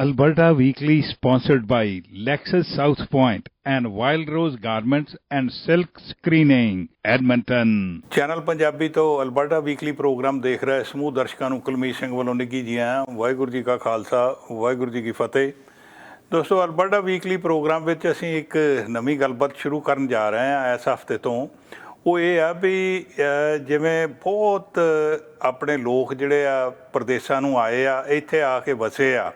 Alberta Weekly sponsored by Lexus South Point and Wild Rose Garments and Silk Screening, Edmonton. Channel Punjabi ਤੋਂ Alberta weekly programme ਦੇਖ ਰਹੇ ਸਮੂਹ ਦਰਸ਼ਕਾਂ ਨੂੰ ਕੁਲਮੀਤ ਸਿੰਘ ਵੱਲੋਂ ਨਿੱਘੀ ਜੀ ਆਇਆਂ ਵਾਹਿਗੁਰੂ ਜੀ ਕਾ ਖਾਲਸਾ ਵਾਹਿਗੁਰੂ ਜੀ ਕੀ ਫਤਿਹ। ਦੋਸਤੋ ਅਲਬਰਟਾ ਵੀਕਲੀ ਪ੍ਰੋਗਰਾਮ ਵਿੱਚ ਅਸੀਂ ਇੱਕ ਨਵੀਂ ਗੱਲਬਾਤ ਸ਼ੁਰੂ ਕਰਨ ਜਾ ਰਹੇ ਹਾਂ ਇਸ ਹਫ਼ਤੇ ਤੋਂ। ਉਹ ਇਹ ਆ ਵੀ ਜਿਵੇਂ ਬਹੁਤ ਆਪਣੇ ਲੋਕ ਜਿਹੜੇ ਆ ਪ੍ਰਦੇਸ਼ਾਂ ਨੂੰ ਆਏ ਆ ਇੱਥੇ ਆ ਕੇ ਵਸੇ ਆ।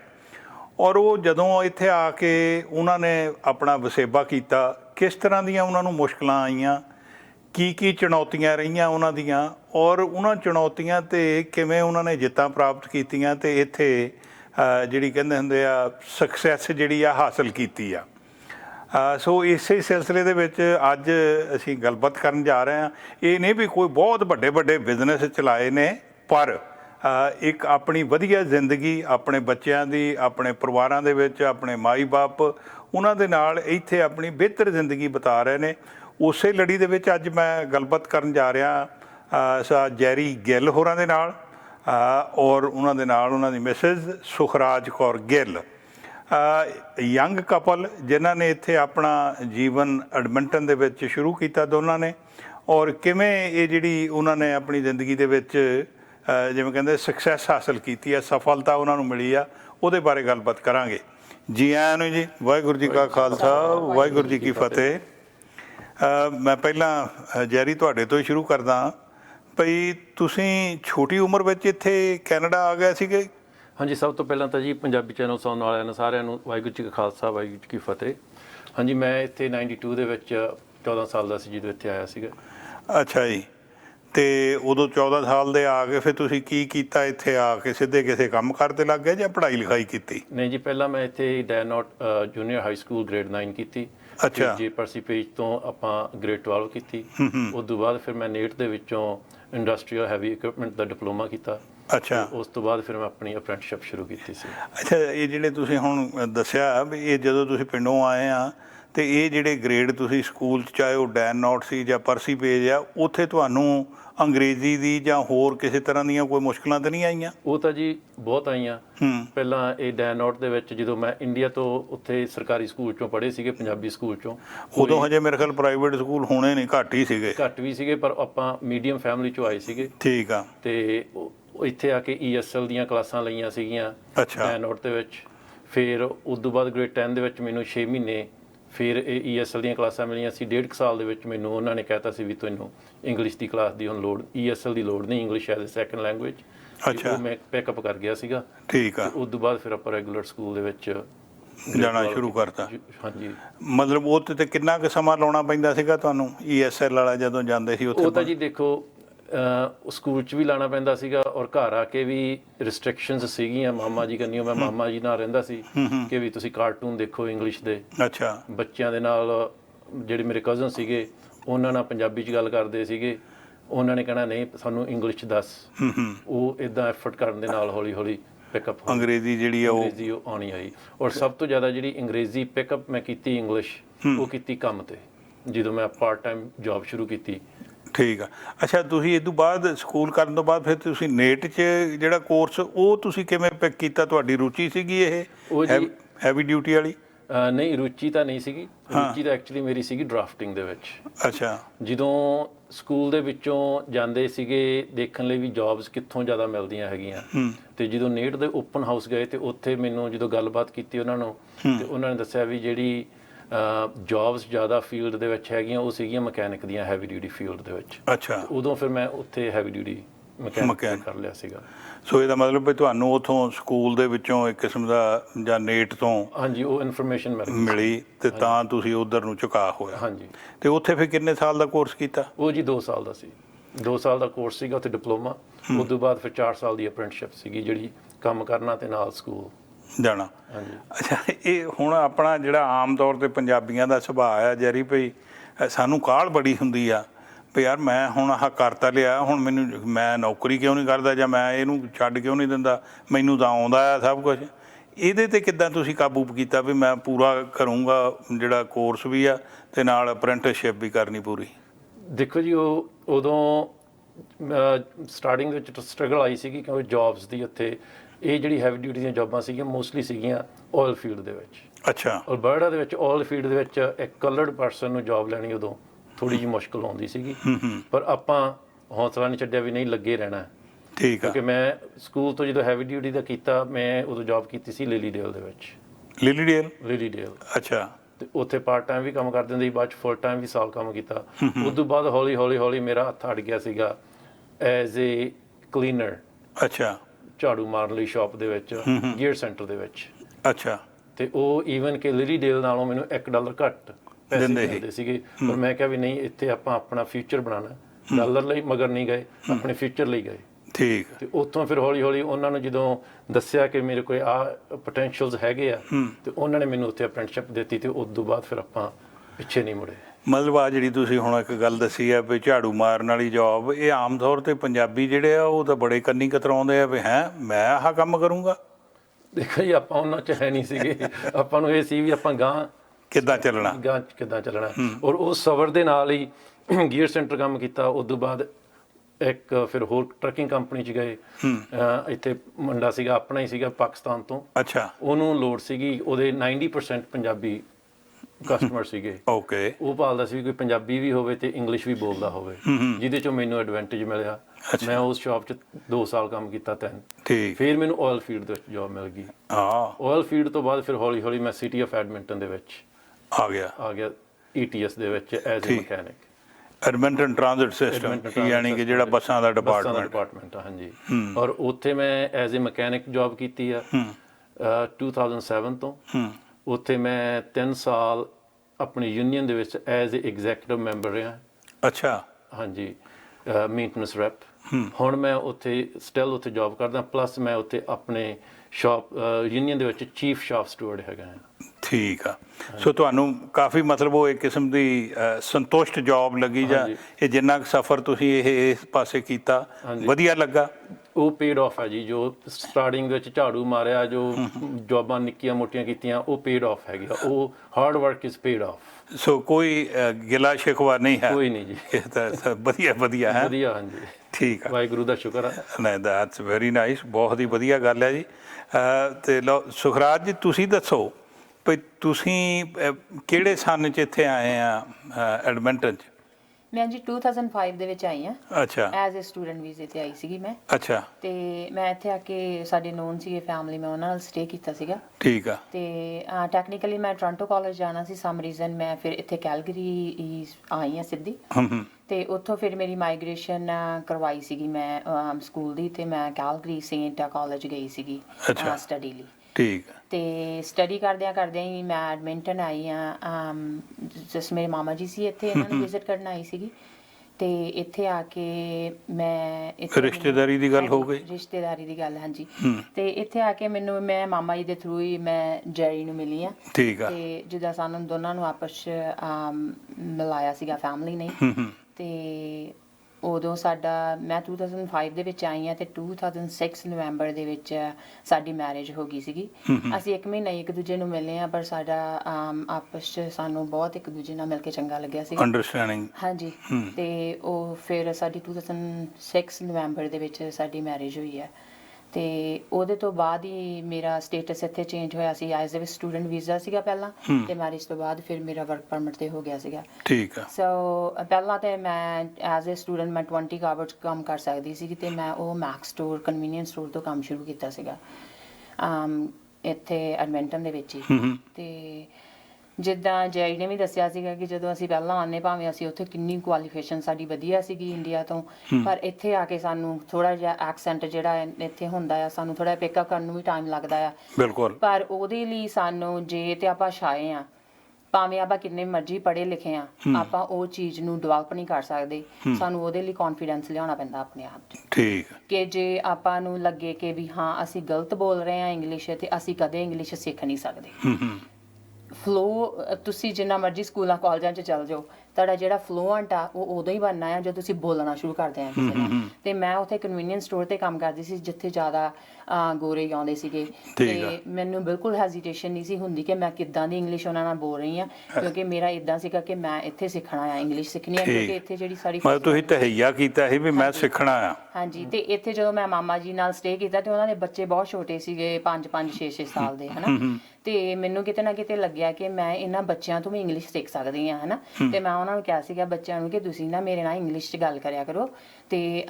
ਔਰ ਉਹ ਜਦੋਂ ਇੱਥੇ ਆ ਕੇ ਉਹਨਾਂ ਨੇ ਆਪਣਾ ਵਸੇਬਾ ਕੀਤਾ, ਕਿਸ ਤਰ੍ਹਾਂ ਦੀਆਂ ਉਹਨਾਂ ਨੂੰ ਮੁਸ਼ਕਲਾਂ ਆਈਆਂ? ਕੀ ਕੀ ਚੁਣੌਤੀਆਂ ਰਹੀਆਂ ਉਹਨਾਂ ਦੀਆਂ? ਔਰ ਉਹਨਾਂ ਚੁਣੌਤੀਆਂ ਤੇ ਕਿਵੇਂ ਉਹਨਾਂ ਨੇ ਜਿੱਤਾਂ ਪ੍ਰਾਪਤ ਕੀਤੀਆਂ ਤੇ ਇੱਥੇ ਜਿਹੜੀ ਕਹਿੰਦੇ ਹੁੰਦੇ ਆ ਸਕਸੈਸ ਜਿਹੜੀ ਆ ਹਾਸਲ ਕੀਤੀ ਆ। ਸੋ ਇਸੇ ਸਿਲਸਿਲੇ ਦੇ ਵਿੱਚ ਅੱਜ ਅਸੀਂ ਗੱਲਬਾਤ ਕਰਨ ਜਾ ਰਹੇ ਹਾਂ। ਇਹ ਨਹੀਂ ਵੀ ਕੋਈ ਬਹੁਤ ਵੱਡੇ ਵੱਡੇ ਬਿਜ਼ਨਸ ਚਲਾਏ ਨੇ, ਪਰ ਇੱਕ ਆਪਣੀ ਵਧੀਆ ਜ਼ਿੰਦਗੀ ਆਪਣੇ ਬੱਚਿਆਂ ਦੀ, ਆਪਣੇ ਪਰਿਵਾਰਾਂ ਦੇ ਵਿੱਚ, ਆਪਣੇ ਮਾਈ-ਬਾਪ, ਉਹਨਾਂ ਦੇ ਨਾਲ ਇੱਥੇ ਆਪਣੀ ਬਿਹਤਰ ਜ਼ਿੰਦਗੀ ਬਿਤਾ ਰਹੇ ਨੇ। ਉਸੇ ਲੜੀ ਦੇ ਵਿੱਚ ਅੱਜ ਮੈਂ ਗੱਲਬਾਤ ਕਰਨ ਜਾ ਰਿਹਾ ਸਾ ਜੈਰੀ ਗਿੱਲ ਹੋਰਾਂ ਦੇ ਨਾਲ ਔਰ ਉਹਨਾਂ ਦੇ ਨਾਲ ਉਹਨਾਂ ਦੀ Mrs Sukhraj Kaur Gill. Young couple ਜਿਨ੍ਹਾਂ ਨੇ ਇੱਥੇ ਆਪਣਾ ਜੀਵਨ ਐਡਮਿੰਟਨ ਦੇ ਵਿੱਚ ਸ਼ੁਰੂ ਕੀਤਾ ਦੋਨਾਂ ਨੇ, ਔਰ ਕਿਵੇਂ ਇਹ ਜਿਹੜੀ ਉਹਨਾਂ ਨੇ ਆਪਣੀ ਜ਼ਿੰਦਗੀ ਦੇ ਵਿੱਚ ਜਿਵੇਂ ਕਹਿੰਦੇ ਸਕਸੈਸ ਹਾਸਲ ਕੀਤੀ ਹੈ ਸਫਲਤਾ ਉਹਨਾਂ ਨੂੰ ਮਿਲੀ ਆ ਉਹਦੇ ਬਾਰੇ ਗੱਲਬਾਤ ਕਰਾਂਗੇ। ਜੀ ਆਇਆਂ ਨੂੰ ਜੀ ਵਾਹਿਗੁਰੂ ਜੀ ਕਾ ਖਾਲਸਾ ਵਾਹਿਗੁਰੂ ਜੀ ਕੀ ਫਤਿਹ। ਮੈਂ ਪਹਿਲਾਂ ਜੈਰੀ ਤੁਹਾਡੇ ਤੋਂ ਹੀ ਸ਼ੁਰੂ ਕਰਦਾ ਭਈ ਤੁਸੀਂ ਛੋਟੀ ਉਮਰ ਵਿੱਚ ਇੱਥੇ ਕੈਨੇਡਾ ਆ ਗਏ ਸੀਗੇ? ਹਾਂਜੀ ਸਭ ਤੋਂ ਪਹਿਲਾਂ ਤਾਂ ਜੀ ਪੰਜਾਬੀ ਚੈਨਲ ਸੁਣਨ ਵਾਲਿਆਂ ਨੂੰ ਸਾਰਿਆਂ ਨੂੰ ਵਾਹਿਗੁਰੂ ਜੀ ਕਾ ਖਾਲਸਾ ਵਾਹਿਗੁਰੂ ਜੀ ਕੀ ਫਤਿਹ। ਹਾਂਜੀ ਮੈਂ ਇੱਥੇ 92 ਦੇ ਵਿੱਚ 14 ਸਾਲ ਦਾ ਸੀ ਜਦੋਂ ਇੱਥੇ ਆਇਆ ਸੀਗਾ। ਅੱਛਾ ਜੀ। ਤੇ ਉਦੋਂ 14 ਸਾਲ ਦੇ ਆ ਕੇ ਫਿਰ ਤੁਸੀਂ ਕੀ ਕੀਤਾ ਇੱਥੇ ਆ ਕੇ? ਸਿੱਧੇ ਕਿਸੇ ਕੰਮ ਕਰਦੇ ਲੱਗ ਗਏ ਜਾਂ ਪੜ੍ਹਾਈ ਲਿਖਾਈ ਕੀਤੀ? ਨਹੀਂ ਜੀ ਪਹਿਲਾਂ ਮੈਂ ਇੱਥੇ ਡੈਨੋਟ ਜੂਨੀਅਰ ਹਾਈ ਸਕੂਲ ਗ੍ਰੇਡ 9 ਕੀਤੀ। ਅੱਛਾ। ਜੀ ਪਰਸੀ ਪੇਜ ਤੋਂ ਆਪਾਂ ਗ੍ਰੇਡ 12 ਕੀਤੀ। ਉਸ ਤੋਂ ਬਾਅਦ ਫਿਰ ਮੈਂ ਨੇਟ ਦੇ ਵਿੱਚੋਂ ਇੰਡਸਟਰੀਅਲ ਹੈਵੀ ਇਕਵਿਪਮੈਂਟ ਦਾ ਡਿਪਲੋਮਾ ਕੀਤਾ। ਅੱਛਾ। ਉਸ ਤੋਂ ਬਾਅਦ ਫਿਰ ਮੈਂ ਆਪਣੀ ਅਪ੍ਰੈਂਟਿਸਸ਼ਿਪ ਸ਼ੁਰੂ ਕੀਤੀ ਸੀ। ਅੱਛਾ ਇਹ ਜਿਹੜੇ ਤੁਸੀਂ ਹੁਣ ਦੱਸਿਆ ਵੀ ਇਹ ਜਦੋਂ ਤੁਸੀਂ ਪਿੰਡੋਂ ਆਏ ਆ ਤੇ ਇਹ ਜਿਹੜੇ ਗ੍ਰੇਡ ਤੁਸੀਂ ਸਕੂਲ ਚ ਚਾਹੇ ਉਹ ਡੈਨ ਨੋਟ ਸੀ ਜਾਂ ਪਰਸੀ ਪੇਜ ਆ ਉੱਥੇ ਤੁਹਾਨੂੰ ਅੰਗਰੇਜ਼ੀ ਦੀ ਜਾਂ ਹੋਰ ਕਿਸੇ ਤਰ੍ਹਾਂ ਦੀਆਂ ਕੋਈ ਮੁਸ਼ਕਲਾਂ ਤਾਂ ਨਹੀਂ ਆਈਆਂ? ਉਹ ਤਾਂ ਜੀ ਬਹੁਤ ਆਈਆਂ। ਪਹਿਲਾਂ ਇਹ ਡੈਨੋਟ ਦੇ ਵਿੱਚ ਜਦੋਂ ਮੈਂ ਇੰਡੀਆ ਤੋਂ ਉੱਥੇ ਸਰਕਾਰੀ ਸਕੂਲ ਚੋਂ ਪੜ੍ਹੇ ਸੀਗੇ ਪੰਜਾਬੀ ਸਕੂਲ ਚੋਂ ਉਦੋਂ ਹਜੇ ਮੇਰੇ ਖਿਆਲ ਪ੍ਰਾਈਵੇਟ ਸਕੂਲ ਹੋਣੇ ਨਹੀਂ ਘੱਟ ਹੀ ਸੀਗੇ। ਘੱਟ ਵੀ ਸੀਗੇ ਪਰ ਆਪਾਂ ਮੀਡੀਅਮ ਫੈਮਿਲੀ ਚੋਂ ਆਏ ਸੀਗੇ। ਠੀਕ ਆ। ਤੇ ਇੱਥੇ ਆ ਕੇ ESL ਦੀਆਂ ਕਲਾਸਾਂ ਲਈਆਂ ਸੀਗੀਆਂ ਅੱਛਾ। ਡੈਨੋਟ ਦੇ ਵਿੱਚ। ਫਿਰ ਉਸ ਤੋਂ ਬਾਅਦ ਗ੍ਰੇਡ 10 ਦੇ ਵਿੱਚ ਮੈਨੂੰ 6 ਮਹੀਨੇ ਫਿਰ ਇਹ ESL ਦੀਆਂ ਕਲਾਸਾਂ ਮਿਲੀਆਂ ਸੀ। ਡੇਢ ਕੁ ਸਾਲ ਦੇ ਵਿੱਚ ਮੈਨੂੰ ਉਹਨਾਂ ਨੇ ਕਹਿਤਾ ਸੀ ਵੀ ਤੁਹਾਨੂੰ ਇੰਗਲਿਸ਼ ਦੀ ਕਲਾਸ ਦੀ ਹੁਣ ਲੋੜ ESL ਦੀ ਲੋੜ ਨਹੀਂ। English as a second language ਅੱਛਾ। ਉਹ ਮੈਂ ਪਿਕਅਪ ਕਰ ਗਿਆ ਸੀਗਾ। ਠੀਕ ਆ। ਉਸ ਤੋਂ ਬਾਅਦ ਫਿਰ ਆਪਾਂ ਰੈਗੂਲਰ ਸਕੂਲ ਦੇ ਵਿੱਚ ਜਾਣਾ ਸ਼ੁਰੂ ਕਰਤਾ। ਹਾਂਜੀ। ਮਤਲਬ ਉਹ ਤੇ- ਕਿੰਨਾ ਕੁ ਸਮਾਂ ਲਾਉਣਾ ਪੈਂਦਾ ਸੀਗਾ ਤੁਹਾਨੂੰ? ਈਐਸਐਲ ਵਾਲਾ ਜਦੋਂ ਜਾਂਦੇ ਸੀ ਉਹ ਤਾਂ ਉੱਥੇ ਜੀ ਦੇਖੋ ਸਕੂਲ 'ਚ ਵੀ ਲਾਣਾ ਪੈਂਦਾ ਸੀਗਾ ਔਰ ਘਰ ਆ ਕੇ ਵੀ ਰਿਸਟ੍ਰਿਕਸ਼ਨਸ ਸੀਗੀਆਂ। ਮਾਮਾ ਜੀ ਕੰਨੀਓ ਮੈਂ ਮਾਮਾ ਜੀ ਨਾਲ ਰਹਿੰਦਾ ਸੀ ਕਿ ਵੀ ਤੁਸੀਂ ਕਾਰਟੂਨ ਦੇਖੋ ਇੰਗਲਿਸ਼ ਦੇ। ਅੱਛਾ। ਬੱਚਿਆਂ ਦੇ ਨਾਲ ਜਿਹੜੇ ਮੇਰੇ ਕਜ਼ਨ ਸੀਗੇ ਉਹਨਾਂ ਨਾਲ ਪੰਜਾਬੀ 'ਚ ਗੱਲ ਕਰਦੇ ਸੀਗੇ। ਉਹਨਾਂ ਨੇ ਕਹਿਣਾ ਨਹੀਂ ਸਾਨੂੰ ਇੰਗਲਿਸ਼ 'ਚ ਦੱਸ ਉਹ ਇਦਾਂ ਐਫਰਟ ਕਰਨ ਦੇ ਨਾਲ ਹੌਲੀ ਹੌਲੀ ਪਿਕਅਪ ਅੰਗਰੇਜ਼ੀ ਜਿਹੜੀ ਆ ਉਹ ਅੰਗਰੇਜ਼ੀ ਉਹ ਆਉਣੀ ਆਈ। ਔਰ ਸਭ ਤੋਂ ਜ਼ਿਆਦਾ ਜਿਹੜੀ ਅੰਗਰੇਜ਼ੀ ਪਿਕਅਪ ਮੈਂ ਕੀਤੀ ਇੰਗਲਿਸ਼ ਉਹ ਕੀਤੀ ਕੰਮ ਤੇ। ਜਦੋਂ ਮੈਂ ਪਾਰਟ ਟਾਈਮ ਜੌਬ ਸ਼ੁਰੂ ਕੀਤੀ ਠੀਕ ਆ। ਅੱਛਾ ਤੁਸੀਂ ਤੋਂ ਬਾਅਦ ਸਕੂਲ ਕਰਨ ਤੋਂ ਬਾਅਦ ਫਿਰ ਤੁਸੀਂ ਨੇਟ 'ਚ ਜਿਹੜਾ ਕੋਰਸ ਉਹ ਤੁਸੀਂ ਕਿਵੇਂ ਪਿਕ ਕੀਤਾ? ਤੁਹਾਡੀ ਰੁਚੀ ਸੀਗੀ ਇਹ? ਉਹ ਜੀ- ਹੈਵੀ ਡਿਊਟੀ ਵਾਲੀ? ਨਹੀਂ ਰੁਚੀ ਤਾਂ ਨਹੀਂ ਸੀਗੀ। ਰੁਚੀ ਤਾਂ ਐਕਚੁਅਲੀ ਮੇਰੀ ਸੀਗੀ ਡਰਾਫਟਿੰਗ ਦੇ ਵਿੱਚ। ਅੱਛਾ। ਜਦੋਂ ਸਕੂਲ ਦੇ ਵਿੱਚੋਂ ਜਾਂਦੇ ਸੀਗੇ ਦੇਖਣ ਲਈ ਵੀ ਜੌਬਸ ਕਿੱਥੋਂ ਜ਼ਿਆਦਾ ਮਿਲਦੀਆਂ ਹੈਗੀਆਂ। ਤੇ ਜਦੋਂ ਨੇਟ ਦੇ ਓਪਨ ਹਾਊਸ ਗਏ ਤੇ ਉੱਥੇ ਮੈਨੂੰ ਜਦੋਂ ਗੱਲਬਾਤ ਕੀਤੀ ਉਹਨਾਂ ਨੂੰ ਤੇ ਉਹਨਾਂ ਨੇ ਦੱਸਿਆ ਵੀ ਜਿਹੜੀ ਜੌਬਸ ਜ਼ਿਆਦਾ ਫੀਲਡ ਦੇ ਵਿੱਚ ਹੈਗੀਆਂ ਉਹ ਸੀਗੀਆਂ ਮਕੈਨਿਕ ਦੀਆਂ ਹੈਵੀ ਡਿਊਟੀ ਫੀਲਡ ਦੇ ਵਿੱਚ। ਅੱਛਾ। ਉਦੋਂ ਫਿਰ ਮੈਂ ਉੱਥੇ ਹੈਵੀ ਡਿਊਟੀ ਮਕੈਨਿਕ। ਕਰ ਲਿਆ ਸੀਗਾ। ਸੋ ਇਹਦਾ ਮਤਲਬ ਵੀ ਤੁਹਾਨੂੰ ਉਥੋਂ ਸਕੂਲ ਦੇ ਵਿੱਚੋਂ ਇੱਕ ਕਿਸਮ ਦਾ ਜਾਂ ਨੇਟ ਤੋਂ ਹਾਂਜੀ ਉਹ ਇਨਫੋਰਮੇਸ਼ਨ ਮਿਲ ਤੇ ਤਾਂ ਤੁਸੀਂ ਉਧਰ ਨੂੰ ਝੁਕਾ ਹੋਇਆ। ਹਾਂਜੀ। ਤੇ ਉੱਥੇ ਫਿਰ ਕਿੰਨੇ ਸਾਲ ਦਾ ਕੋਰਸ ਕੀਤਾ? ਉਹ ਜੀ 2 ਸਾਲ ਦਾ ਸੀ। 2 ਸਾਲ ਦਾ ਕੋਰਸ ਸੀਗਾ ਉੱਥੇ ਡਿਪਲੋਮਾ ਉਸ ਤੋਂ ਬਾਅਦ ਫਿਰ 4 ਸਾਲ ਦੀ ਅਪ੍ਰੈਂਟਿਸਸ਼ਿਪ ਸੀਗੀ ਜਿਹੜੀ ਕੰਮ ਕਰਨਾ ਤੇ ਨਾਲ ਸਕੂਲ ਜਾਣਾ। ਅੱਛਾ, ਇਹ ਹੁਣ ਆਪਣਾ ਜਿਹੜਾ ਆਮ ਤੌਰ ਤੇ ਪੰਜਾਬੀਆਂ ਦਾ ਸੁਭਾਅ ਆ, ਜੈਰੀ ਭਈ ਸਾਨੂੰ ਕਾਹਲ ਬੜੀ ਹੁੰਦੀ ਆ ਵੀ ਯਾਰ ਮੈਂ ਹੁਣ ਆਹ ਕਰਤਾ ਲਿਆ, ਹੁਣ ਮੈਨੂੰ ਮੈਂ ਨੌਕਰੀ ਕਿਉਂ ਨਹੀਂ ਕਰਦਾ ਜਾਂ ਮੈਂ ਇਹਨੂੰ ਛੱਡ ਕਿਉਂ ਨਹੀਂ ਦਿੰਦਾ, ਮੈਨੂੰ ਤਾਂ ਆਉਂਦਾ ਆ ਸਭ ਕੁਝ ਇਹਦੇ ਤੇ ਕਿੱਦਾਂ ਤੁਸੀਂ ਕਾਬੂ ਕੀਤਾ ਵੀ ਮੈਂ ਪੂਰਾ ਕਰੂੰਗਾ, ਜਿਹੜਾ ਕੋਰਸ ਵੀ ਆ ਤੇ ਨਾਲ ਅਪ੍ਰੈਂਟਿਸਸ਼ਿਪ ਵੀ ਕਰਨੀ ਪੂਰੀ? ਦੇਖੋ ਜੀ, ਉਹ, ਉਦੋਂ ਸਟਾਰਟਿੰਗ ਵਿੱਚ ਸਟਰਗਲ ਆਈ ਸੀਗੀ ਕਿਉਂਕਿ ਜੌਬਸ ਦੀ ਉੱਥੇ ਇਹ ਜਿਹੜੀ ਹੈਵੀ ਡਿਊਟੀ ਦੀਆਂ ਜੌਬਾਂ ਸੀਗੀਆਂ ਮੋਸਟਲੀ ਸੀਗੀਆਂ ਆਇਲ ਫੀਲਡ ਦੇ ਵਿੱਚ। ਅੱਛਾ। ਅਲਬਰਟਾ ਦੇ ਵਿੱਚ ਆਇਲ ਫੀਲਡ ਦੇ ਵਿੱਚ ਇੱਕ ਕਲਰਡ ਪਰਸਨ ਨੂੰ ਜੌਬ ਲੈਣੀ ਉਦੋਂ ਥੋੜੀ ਜਿਹੀ ਮੁਸ਼ਕਲ ਆਉਂਦੀ ਸੀਗੀ। ਹੂੰ ਹੂੰ। ਪਰ ਆਪਾਂ ਹੌਸਲਾ ਨਹੀਂ ਛੱਡਿਆ ਵੀ ਨਹੀਂ ਲੱਗੇ ਰਹਿਣਾ। ਹੈ। ਠੀਕ ਆ। ਕਿਉਂਕਿ ਮੈਂ ਸਕੂਲ ਤੋਂ ਜਦੋਂ ਹੈਵੀ ਡਿਊਟੀ ਦਾ ਕੀਤਾ ਮੈਂ ਉਦੋਂ ਜੌਬ ਕੀਤੀ ਸੀ ਲਿਲੀ ਡੇਲ ਦੇ ਵਿੱਚ। ਲਿਲੀ ਡੇਲ ਲਿਲੀ ਡੇਲ ਅੱਛਾ। ਤੇ ਉੱਥੇ ਪਾਰਟ ਟਾਈਮ ਵੀ ਕੰਮ ਕਰ ਦਿੰਦੇ ਸੀ ਬਾਅਦ ਚ ਫੁੱਲ ਟਾਈਮ ਵੀ ਸਾਲ ਕੰਮ ਕੀਤਾ। ਉਸ ਤੋਂ ਬਾਅਦ ਹੌਲੀ ਹੌਲੀ ਹੌਲੀ ਮੇਰਾ ਹੱਥ ਅੜ ਗਿਆ ਸੀਗਾ ਐਜ਼ ਏ ਕਲੀਨਰ ਅੱਛਾ। ਝਾੜੂ ਮਾਰਨ ਲਈ ਸ਼ਾਪ ਦੇ ਵਿੱਚ ਗੀਅਰ ਸੈਂਟਰ ਦੇ ਵਿੱਚ। ਅੱਛਾ। ਤੇ ਉਹ ਈਵਨ ਕਿ ਲਿਲੀ ਡੇਲ ਨਾਲੋਂ ਮੈਨੂੰ 1 ਡਾਲਰ ਘੱਟ ਪੈਸੇ। ਦਿੰਦੇ ਸੀਗੇ। ਪਰ ਮੈਂ ਕਿਹਾ ਵੀ ਨਹੀਂ ਇੱਥੇ ਆਪਾਂ ਆਪਣਾ ਫਿਊਚਰ ਬਣਾਉਣਾ। ਡਾਲਰ ਲਈ ਮਗਰ ਨਹੀਂ ਗਏ ਆਪਣੇ ਫਿਊਚਰ ਲਈ ਗਏ। ਠੀਕ। ਤੇ ਉੱਥੋਂ ਫਿਰ ਹੌਲੀ ਹੌਲੀ ਉਹਨਾਂ ਨੂੰ ਜਦੋਂ ਦੱਸਿਆ ਕਿ ਮੇਰੇ ਕੋਲ ਆ ਪੋਟੈਂਸ਼ੀਅਲਸ ਹੈਗੇ ਆ ਤੇ ਉਹਨਾਂ ਨੇ ਮੈਨੂੰ ਉੱਥੇ ਅਪ੍ਰੈਂਟਿਸਸ਼ਿਪ ਦਿੱਤੀ ਤੇ ਉਸ ਤੋਂ ਬਾਅਦ ਫਿਰ ਆਪਾਂ ਪਿੱਛੇ ਨਹੀਂ ਮੁੜੇ। ਮਤਲਬ ਆ ਜਿਹੜੀ ਤੁਸੀਂ ਹੁਣ ਇੱਕ ਗੱਲ ਦੱਸੀ ਆ ਵੀ ਝਾੜੂ ਮਾਰਨ ਵਾਲੀ ਜੌਬ ਇਹ ਆਮ ਤੌਰ ਤੇ ਪੰਜਾਬੀ ਜਿਹੜੇ ਆ ਉਹ ਤਾਂ ਬੜੇ ਕੰਨੀ ਕਤਰਾਉਂਦੇ ਆ ਵੀ ਹੈ ਮੈਂ ਆਹ ਕੰਮ ਕਰੂੰਗਾ। ਦੇਖੋ ਜੀ ਆਪਾਂ ਉਹਨਾਂ ਚ ਹੈ ਨਹੀਂ ਸੀਗੇ। ਆਪਾਂ ਨੂੰ ਇਹ ਸੀ ਵੀ ਆਪਾਂ ਗਾਂ ਕਿੱਦਾਂ ਚੱਲਣਾ? ਗਾਂ ਚ ਕਿੱਦਾਂ ਚੱਲਣਾ। ਔਰ ਉਸ ਸਬਰ ਦੇ ਨਾਲ ਹੀ ਗੀਅਰ ਸੈਂਟਰ ਕੰਮ ਕੀਤਾ ਉਸ ਤੋਂ ਬਾਅਦ ਇੱਕ ਫਿਰ ਹੋਰ ਟਰੱਕਿੰਗ ਕੰਪਨੀ ਚ ਗਏ। ਇੱਥੇ ਮੁੰਡਾ ਸੀਗਾ ਆਪਣਾ ਹੀ ਸੀਗਾ ਪਾਕਿਸਤਾਨ ਤੋਂ। ਅੱਛਾ। ਉਹਨੂੰ ਲੋੜ ਸੀਗੀ ਉਹਦੇ 90% ਪੰਜਾਬੀ ਕਸਟਮਰ ਸੀਗੇ। ਓਕੇ ਉਹ ਭਾਲਦਾ ਸੀ ਵੀ ਕੋਈ ਪੰਜਾਬੀ ਵੀ ਹੋਵੇ ਤੇ ਇੰਗਲਿਸ਼ ਵੀ ਬੋਲਦਾ ਹੋਵੇ। ਜਿਹਦੇ ਚੋਂ ਮੈਨੂੰ ਐਡਵਾਂਟੇਜ ਮਿਲਿਆ। ਮੈਂ ਉਸ ਸ਼ਾਪ 'ਚ 2 ਸਾਲ ਕੰਮ ਕੀਤਾ ਤਿੰਨ। ਠੀਕ। ਫਿਰ ਮੈਨੂੰ ਆਇਲ ਫੀਲਡ ਦੇ ਵਿੱਚ ਜੌਬ ਮਿਲ ਗਈ। ਹਾਂ। ਆਇਲ ਫੀਲਡ ਤੋਂ ਬਾਅਦ ਫਿਰ ਹੌਲੀ ਹੌਲੀ ਮੈਂ ਸਿਟੀ ਆਫ ਐਡਮਿੰਟਨ ਦੇ ਵਿੱਚ ਆ ਗਿਆ। ਆ ਗਿਆ ਈਟੀਐਸ ਦੇ ਵਿੱਚ as a. Mechanic Edmonton transit system ਯਾਨੀ ਕਿ ਜਿਹੜਾ ਬੱਸਾਂ ਦਾ ਡਿਪਾਰਟਮੈਂਟ ਡਿਪਾਰਟਮੈਂਟ ਹਾਂਜੀ। ਔਰ ਉੱਥੇ ਮੈਂ ਐਜ਼ ਅ ਮਕੈਨਿਕ ਜੌਬ ਕੀਤੀ ਆ। ਅਹ 2007 ਤੋਂ। ਉੱਥੇ ਮੈਂ 3 ਸਾਲ ਆਪਣੀ ਯੂਨੀਅਨ ਦੇ ਵਿੱਚ ਐਜ਼ ਅ ਐਗਜ਼ੀਕਟਿਵ ਮੈਂਬਰ ਰਿਹਾ। ਅੱਛਾ। ਹਾਂਜੀ ਮੇਨਟੇਨੈਂਸ ਰੈਪ ਹੁਣ ਮੈਂ ਉੱਥੇ ਸਟਿਲ ਉੱਥੇ ਜੌਬ ਕਰਦਾ ਪਲੱਸ ਮੈਂ ਉੱਥੇ ਆਪਣੇ ਸ਼ਾਪ ਯੂਨੀਅਨ ਦੇ ਵਿੱਚ ਚੀਫ ਸ਼ਾਪ ਸਟੂਅਰਡ ਹੈਗਾ ਹਾਂ। ਠੀਕ ਆ। ਸੋ ਤੁਹਾਨੂੰ ਕਾਫੀ ਮਤਲਬ ਉਹ ਇੱਕ ਕਿਸਮ ਦੀ ਸੰਤੁਸ਼ਟ ਜੌਬ ਲੱਗੀ ਜਾਂ। ਇਹ ਜਿੰਨਾ ਕੁ ਸਫ਼ਰ ਤੁਸੀਂ ਇਹ ਇਸ ਪਾਸੇ ਕੀਤਾ। ਵਧੀਆ ਲੱਗਾ? ਉਹ ਪੇਡ ਆਫ ਹੈ ਜੀ ਜੋ ਸਟਾਰਟਿੰਗ ਵਿੱਚ ਝਾੜੂ ਮਾਰਿਆ ਜੋ ਜੌਬਾਂ ਨਿੱਕੀਆਂ ਮੋਟੀਆਂ ਕੀਤੀਆਂ ਉਹ ਪੇਡ ਆਫ ਹੈਗੀ ਉਹ hard work is paid off so ਕੋਈ ਗਿਲਾ ਸ਼ਿਕਵਾ ਨਹੀਂ ਹੈ। ਕੋਈ ਨਹੀਂ ਜੀ। ਇਹ ਤਾਂ ਵਧੀਆ ਵਧੀਆ ਹੈ। ਵਧੀਆ ਹਾਂਜੀ। ਠੀਕ ਆ। ਵਾਹਿਗੁਰੂ ਦਾ ਸ਼ੁਕਰ ਆ। ਨਹੀਂ ਦੈਟਸ ਵੈਰੀ ਨਾਈਸ ਬਹੁਤ ਹੀ ਵਧੀਆ ਗੱਲ ਹੈ ਜੀ। ਤੇ ਲਓ ਸੁਖਰਾਜ ਜੀ ਤੁਸੀਂ ਦੱਸੋ ਵੀ ਤੁਸੀਂ ਕਿਹੜੇ ਸਨ ਚ ਇੱਥੇ ਆਏ ਆ ਐਡਮਿੰਟਨ ਚ? ਮੈਂ ਜੀ 2005 ਦੇ ਵਿੱਚ ਆਈ ਆ ਅੱਛਾ। ਐਜ਼ ਅ ਸਟੂਡੈਂਟ ਵੀਜ਼ੇ ਤੇ ਆਈ ਸੀਗੀ ਮੈਂ। ਅੱਛਾ। ਤੇ ਮੈਂ ਇੱਥੇ ਆ ਕੇ ਸਾਡੇ ਨੋਨ ਸੀਗੇ ਫੈਮਿਲੀ ਮੈਂ ਉਹਨਾਂ ਨਾਲ ਸਟੇ ਕੀਤਾ ਸੀਗਾ। ਠੀਕ ਆ। ਤੇ ਟੈਕਨੀਕਲੀ ਮੈਂ ਟੋਰਾਂਟੋ ਕਾਲਜ ਜਾਣਾ ਸੀ ਸਮ ਰੀਜ਼ਨ ਮੈਂ ਫਿਰ ਇੱਥੇ ਕੈਲਗਰੀ ਆਈ ਆ ਸਿੱਧੀ। ਹਮ ਹਮ। ਤੇ ਉੱਥੋਂ ਫਿਰ ਮੇਰੀ ਮਾਈਗ੍ਰੇਸ਼ਨ ਕਰਵਾਈ ਸੀਗੀ ਮੈਂ ਸਕੂਲ ਦੀ ਤੇ ਮੈਂ ਕੈਲਗਰੀ ਸੇਂਟ ਕਾਲਜ ਗਈ ਸੀਗੀ ਅੱਛਾ। ਸਟੱਡੀ ਲਈ। ਠੀਕ ਤੇ ਸਟੱਡੀ ਕਰਦਿਆਂ ਕਰਦਿਆਂ ਹੀ ਮੈਂ ਐਡਮਿੰਟਨ ਆਈ ਆ ਜਸ ਮੇਰੇ ਮਾਮਾ ਜੀ ਸੀ ਇੱਥੇ ਇਹਨਾਂ ਨੂੰ ਵਿਜ਼ਿਟ ਕਰਨ ਆਈ ਸੀਗੀ। ਤੇ ਇੱਥੇ ਆ ਕੇ ਮੈਂ ਇੱਥੇ ਰਿਸ਼ਤੇਦਾਰੀ ਦੀ ਗੱਲ ਹੋ ਗਈ? ਰਿਸ਼ਤੇਦਾਰੀ ਦੀ ਗੱਲ ਹਾਂਜੀ। ਤੇ ਇੱਥੇ ਆ ਕੇ ਮੈਨੂੰ ਮੈਂ ਮਾਮਾ ਜੀ ਦੇ ਥਰੂ ਹੀ ਮੈਂ ਜੈਰੀ ਨੂੰ ਮਿਲੀ ਆ ਠੀਕ ਆ। ਤੇ ਜਿੱਦਾਂ ਸਾਨੂੰ ਦੋਨਾਂ ਨੂੰ ਆਪਸ ਮਿਲਾਇਆ ਸੀਗਾ ਫੈਮਿਲੀ ਨੇ। ਤੇ ਉਦੋਂ ਸਾਡਾ ਮੈਂ 2005 ਦੇ ਵਿੱਚ ਆਈ ਆ ਤੇ 2006 ਨਵੰਬਰ ਦੇ ਵਿੱਚ ਸਾਡੀ ਮੈਰਿਜ ਹੋ ਗਈ ਸੀਗੀ। ਅਸੀਂ ਇੱਕ ਮਹੀਨਾ ਇੱਕ ਦੂਜੇ ਨੂੰ ਮਿਲੇ ਆ ਪਰ ਸਾਡਾ ਆਪਸ 'ਚ ਸਾਨੂੰ ਬਹੁਤ ਇੱਕ ਦੂਜੇ ਨਾਲ ਮਿਲ ਕੇ ਚੰਗਾ ਲੱਗਿਆ ਸੀ। ਅੰਡਰਸਟੈਂਡਿੰਗ ਹਾਂਜੀ। ਤੇ ਉਹ ਫਿਰ ਸਾਡੀ 2006 ਨਵੰਬਰ ਦੇ ਵਿੱਚ ਸਾਡੀ ਮੈਰਿਜ ਹੋਈ ਹੈ। ਤੇ ਉਹਦੇ ਤੋਂ ਬਾਅਦ ਹੀ ਮੇਰਾ ਸਟੇਟਸ ਇੱਥੇ ਚੇਂਜ ਹੋਇਆ ਸੀ ਐਜ਼ ਅ ਸਟੂਡੈਂਟ ਵੀਜ਼ਾ ਸੀਗਾ ਪਹਿਲਾਂ ਤੇ ਮੈਰਿਜ ਤੋਂ ਬਾਅਦ ਫਿਰ ਮੇਰਾ ਵਰਕ ਪਰਮਿਟ ਤੇ ਹੋ ਗਿਆ ਸੀਗਾ। ਠੀਕ ਆ। ਸੋ ਪਹਿਲਾਂ ਤੇ ਮੈਂ ਐਜ਼ ਅ ਸਟੂਡੈਂਟ ਮੈਂ 20 ਆਵਰਸ ਕੰਮ ਕਰ ਸਕਦੀ ਸੀ ਤੇ ਮੈਂ ਉਹ ਮੈਕਸ ਸਟੋਰ ਕਨਵੀਨੀਅੰਸ ਸਟੋਰ ਤੋਂ ਕੰਮ ਸ਼ੁਰੂ ਕੀਤਾ ਸੀਗਾ। ਅਮ ਇੱਥੇ ਐਡਮਿੰਟਨ ਦੇ ਵਿੱਚ ਹੀ। ਤੇ ਜਿੱਦਾਂ ਜੈਰੀ ਨੇ ਵੀ ਦੱਸਿਆ ਸੀਗਾ ਕਿ ਜਦੋਂ ਅਸੀਂ ਪਹਿਲਾਂ ਆਨੇ ਭਾਵੇਂ ਅਸੀਂ ਉੱਥੇ ਕਿੰਨੀ ਕੁਆਲੀਫਿਕੇਸ਼ਨ ਸਾਡੀ ਵਧੀਆ ਸੀਗੀ ਇੰਡੀਆ ਤੋਂ ਪਰ ਇੱਥੇ ਆ ਕੇ ਸਾਨੂੰ ਥੋੜਾ ਜਿਹਾ ਐਕਸੈਂਟ ਜਿਹੜਾ ਹੈ ਇੱਥੇ ਹੁੰਦਾ ਆ ਸਾਨੂੰ ਥੋੜਾ ਪਿਕਅਪ ਕਰਨ ਨੂੰ ਵੀ ਟਾਈਮ ਲੱਗਦਾ ਆ। ਬਿਲਕੁਲ। ਪਰ ਉਹਦੇ ਲਈ ਸਾਨੂੰ ਜੇ ਤੇ ਆਪਾਂ ਛਾਏ ਆ ਭਾਵੇਂ ਆਪਾਂ ਕਿੰਨੇ ਮਰਜ਼ੀ ਪੜ੍ਹੇ ਲਿਖੇ ਆ ਆਪਾਂ ਉਹ ਚੀਜ਼ ਨੂੰ ਡਿਵੈਲਪ ਨਹੀਂ ਕਰ ਸਕਦੇ। ਸਾਨੂੰ ਉਹਦੇ ਲਈ ਕੌਨਫੀਡੈਂਸ ਲਿਆਉਣਾ ਪੈਂਦਾ ਆਪਣੇ ਆਪ 'ਚ। ਠੀਕ। ਆ, ਕਿ ਜੇ ਆਪਾਂ ਨੂੰ ਲੱਗੇ ਕਿ ਵੀ ਹਾਂ ਅਸੀਂ ਗਲਤ ਬੋਲ ਰਹੇ ਹਾਂ ਇੰਗਲਿਸ਼ ਤੇ ਅਸੀਂ ਕਦੇ ਇੰਗਲਿਸ਼ ਸਿੱਖ ਨਹੀਂ ਸਕਦੇ। ਫਲੋ ਤੁਸੀਂ ਜਿੰਨਾ ਮਰਜ਼ੀ ਸਕੂਲਾਂ ਕਾਲਜਾਂ 'ਚ ਚੱਲ ਜਾਓ। ਤੁਹਾਡਾ ਜਿਹੜਾ ਫਲੂਐਂਟ ਆ ਉਹ ਉਦੋਂ ਹੀ ਬਣਨਾ ਆ ਜਦੋਂ ਤੁਸੀਂ ਬੋਲਣਾ ਸ਼ੁਰੂ ਕਰਦੇ ਆ ਕਿਸੇ ਨਾਲ। ਤੇ ਮੈਂ ਉੱਥੇ ਕਨਵੀਨੀਅੰਸ ਸਟੋਰ ਤੇ ਕੰਮ ਕਰਦੀ ਸੀ ਜਿੱਥੇ ਜ਼ਿਆਦਾ ਗੋਰੇ ਆਉਂਦੇ ਸੀਗੇ। ਤੇ ਮੈਨੂੰ ਬਿਲਕੁਲ ਹੈਜ਼ਿਟੇਸ਼ਨ ਨਹੀਂ ਸੀ ਹੁੰਦੀ ਕਿ ਮੈਂ ਕਿੱਦਾਂ ਦੀ ਇੰਗਲਿਸ਼ ਉਹਨਾਂ ਨਾਲ ਬੋਲ ਰਹੀ ਆ ਕਿਉਂਕਿ ਮੇਰਾ ਇਦਾਂ ਸੀਗਾ ਕਿ ਮੈਂ ਇੱਥੇ ਸਿੱਖਣਾ ਆ ਇੰਗਲਿਸ਼ ਸਿੱਖਣੀ ਆ। ਕਿਉਂਕਿ ਇੱਥੇ ਜਿਹੜੀ ਸਾਰੀ ਮਤਲਬ ਤੁਸੀਂ ਤਹਈਆ ਕੀਤਾ ਸੀ ਵੀ ਮੈਂ ਸਿੱਖਣਾ ਆ। ਹਾਂਜੀ ਤੇ ਇੱਥੇ ਜਦੋਂ ਮੈਂ ਮਾਮਾ ਜੀ ਨਾਲ ਸਟੇ ਕੀਤਾ ਤੇ ਉਹਨਾਂ ਦੇ ਬੱਚੇ ਬਹੁਤ ਛੋਟੇ ਸੀਗੇ 5 5 6 6 ਸਾਲ ਦੇ ਹਨਾ? ਤੇ ਮੈਨੂੰ ਕਿਤੇ ਨਾ ਕਿਤੇ ਲੱਗਿਆ ਕਿ ਮੈਂ ਇਹਨਾਂ ਬੱਚਿਆਂ ਤੋਂ ਵੀ ਇੰਗਲਿਸ਼ ਸਿੱਖ ਸਕਦੀ ਆ ਹਨਾ? ਤੇ ਮੈਂ ਉਹਨਾਂ ਨੂੰ ਕਿਹਾ ਸੀਗਾ ਬੱਚਿਆਂ ਨੂੰ ਕਿ ਤੁਸੀਂ ਨਾ ਮੇਰੇ ਨਾਲ ਇੰਗਲਿਸ਼ 'ਚ ਗੱਲ ਕਰਿਆ ਕਰੋ। ਤੇ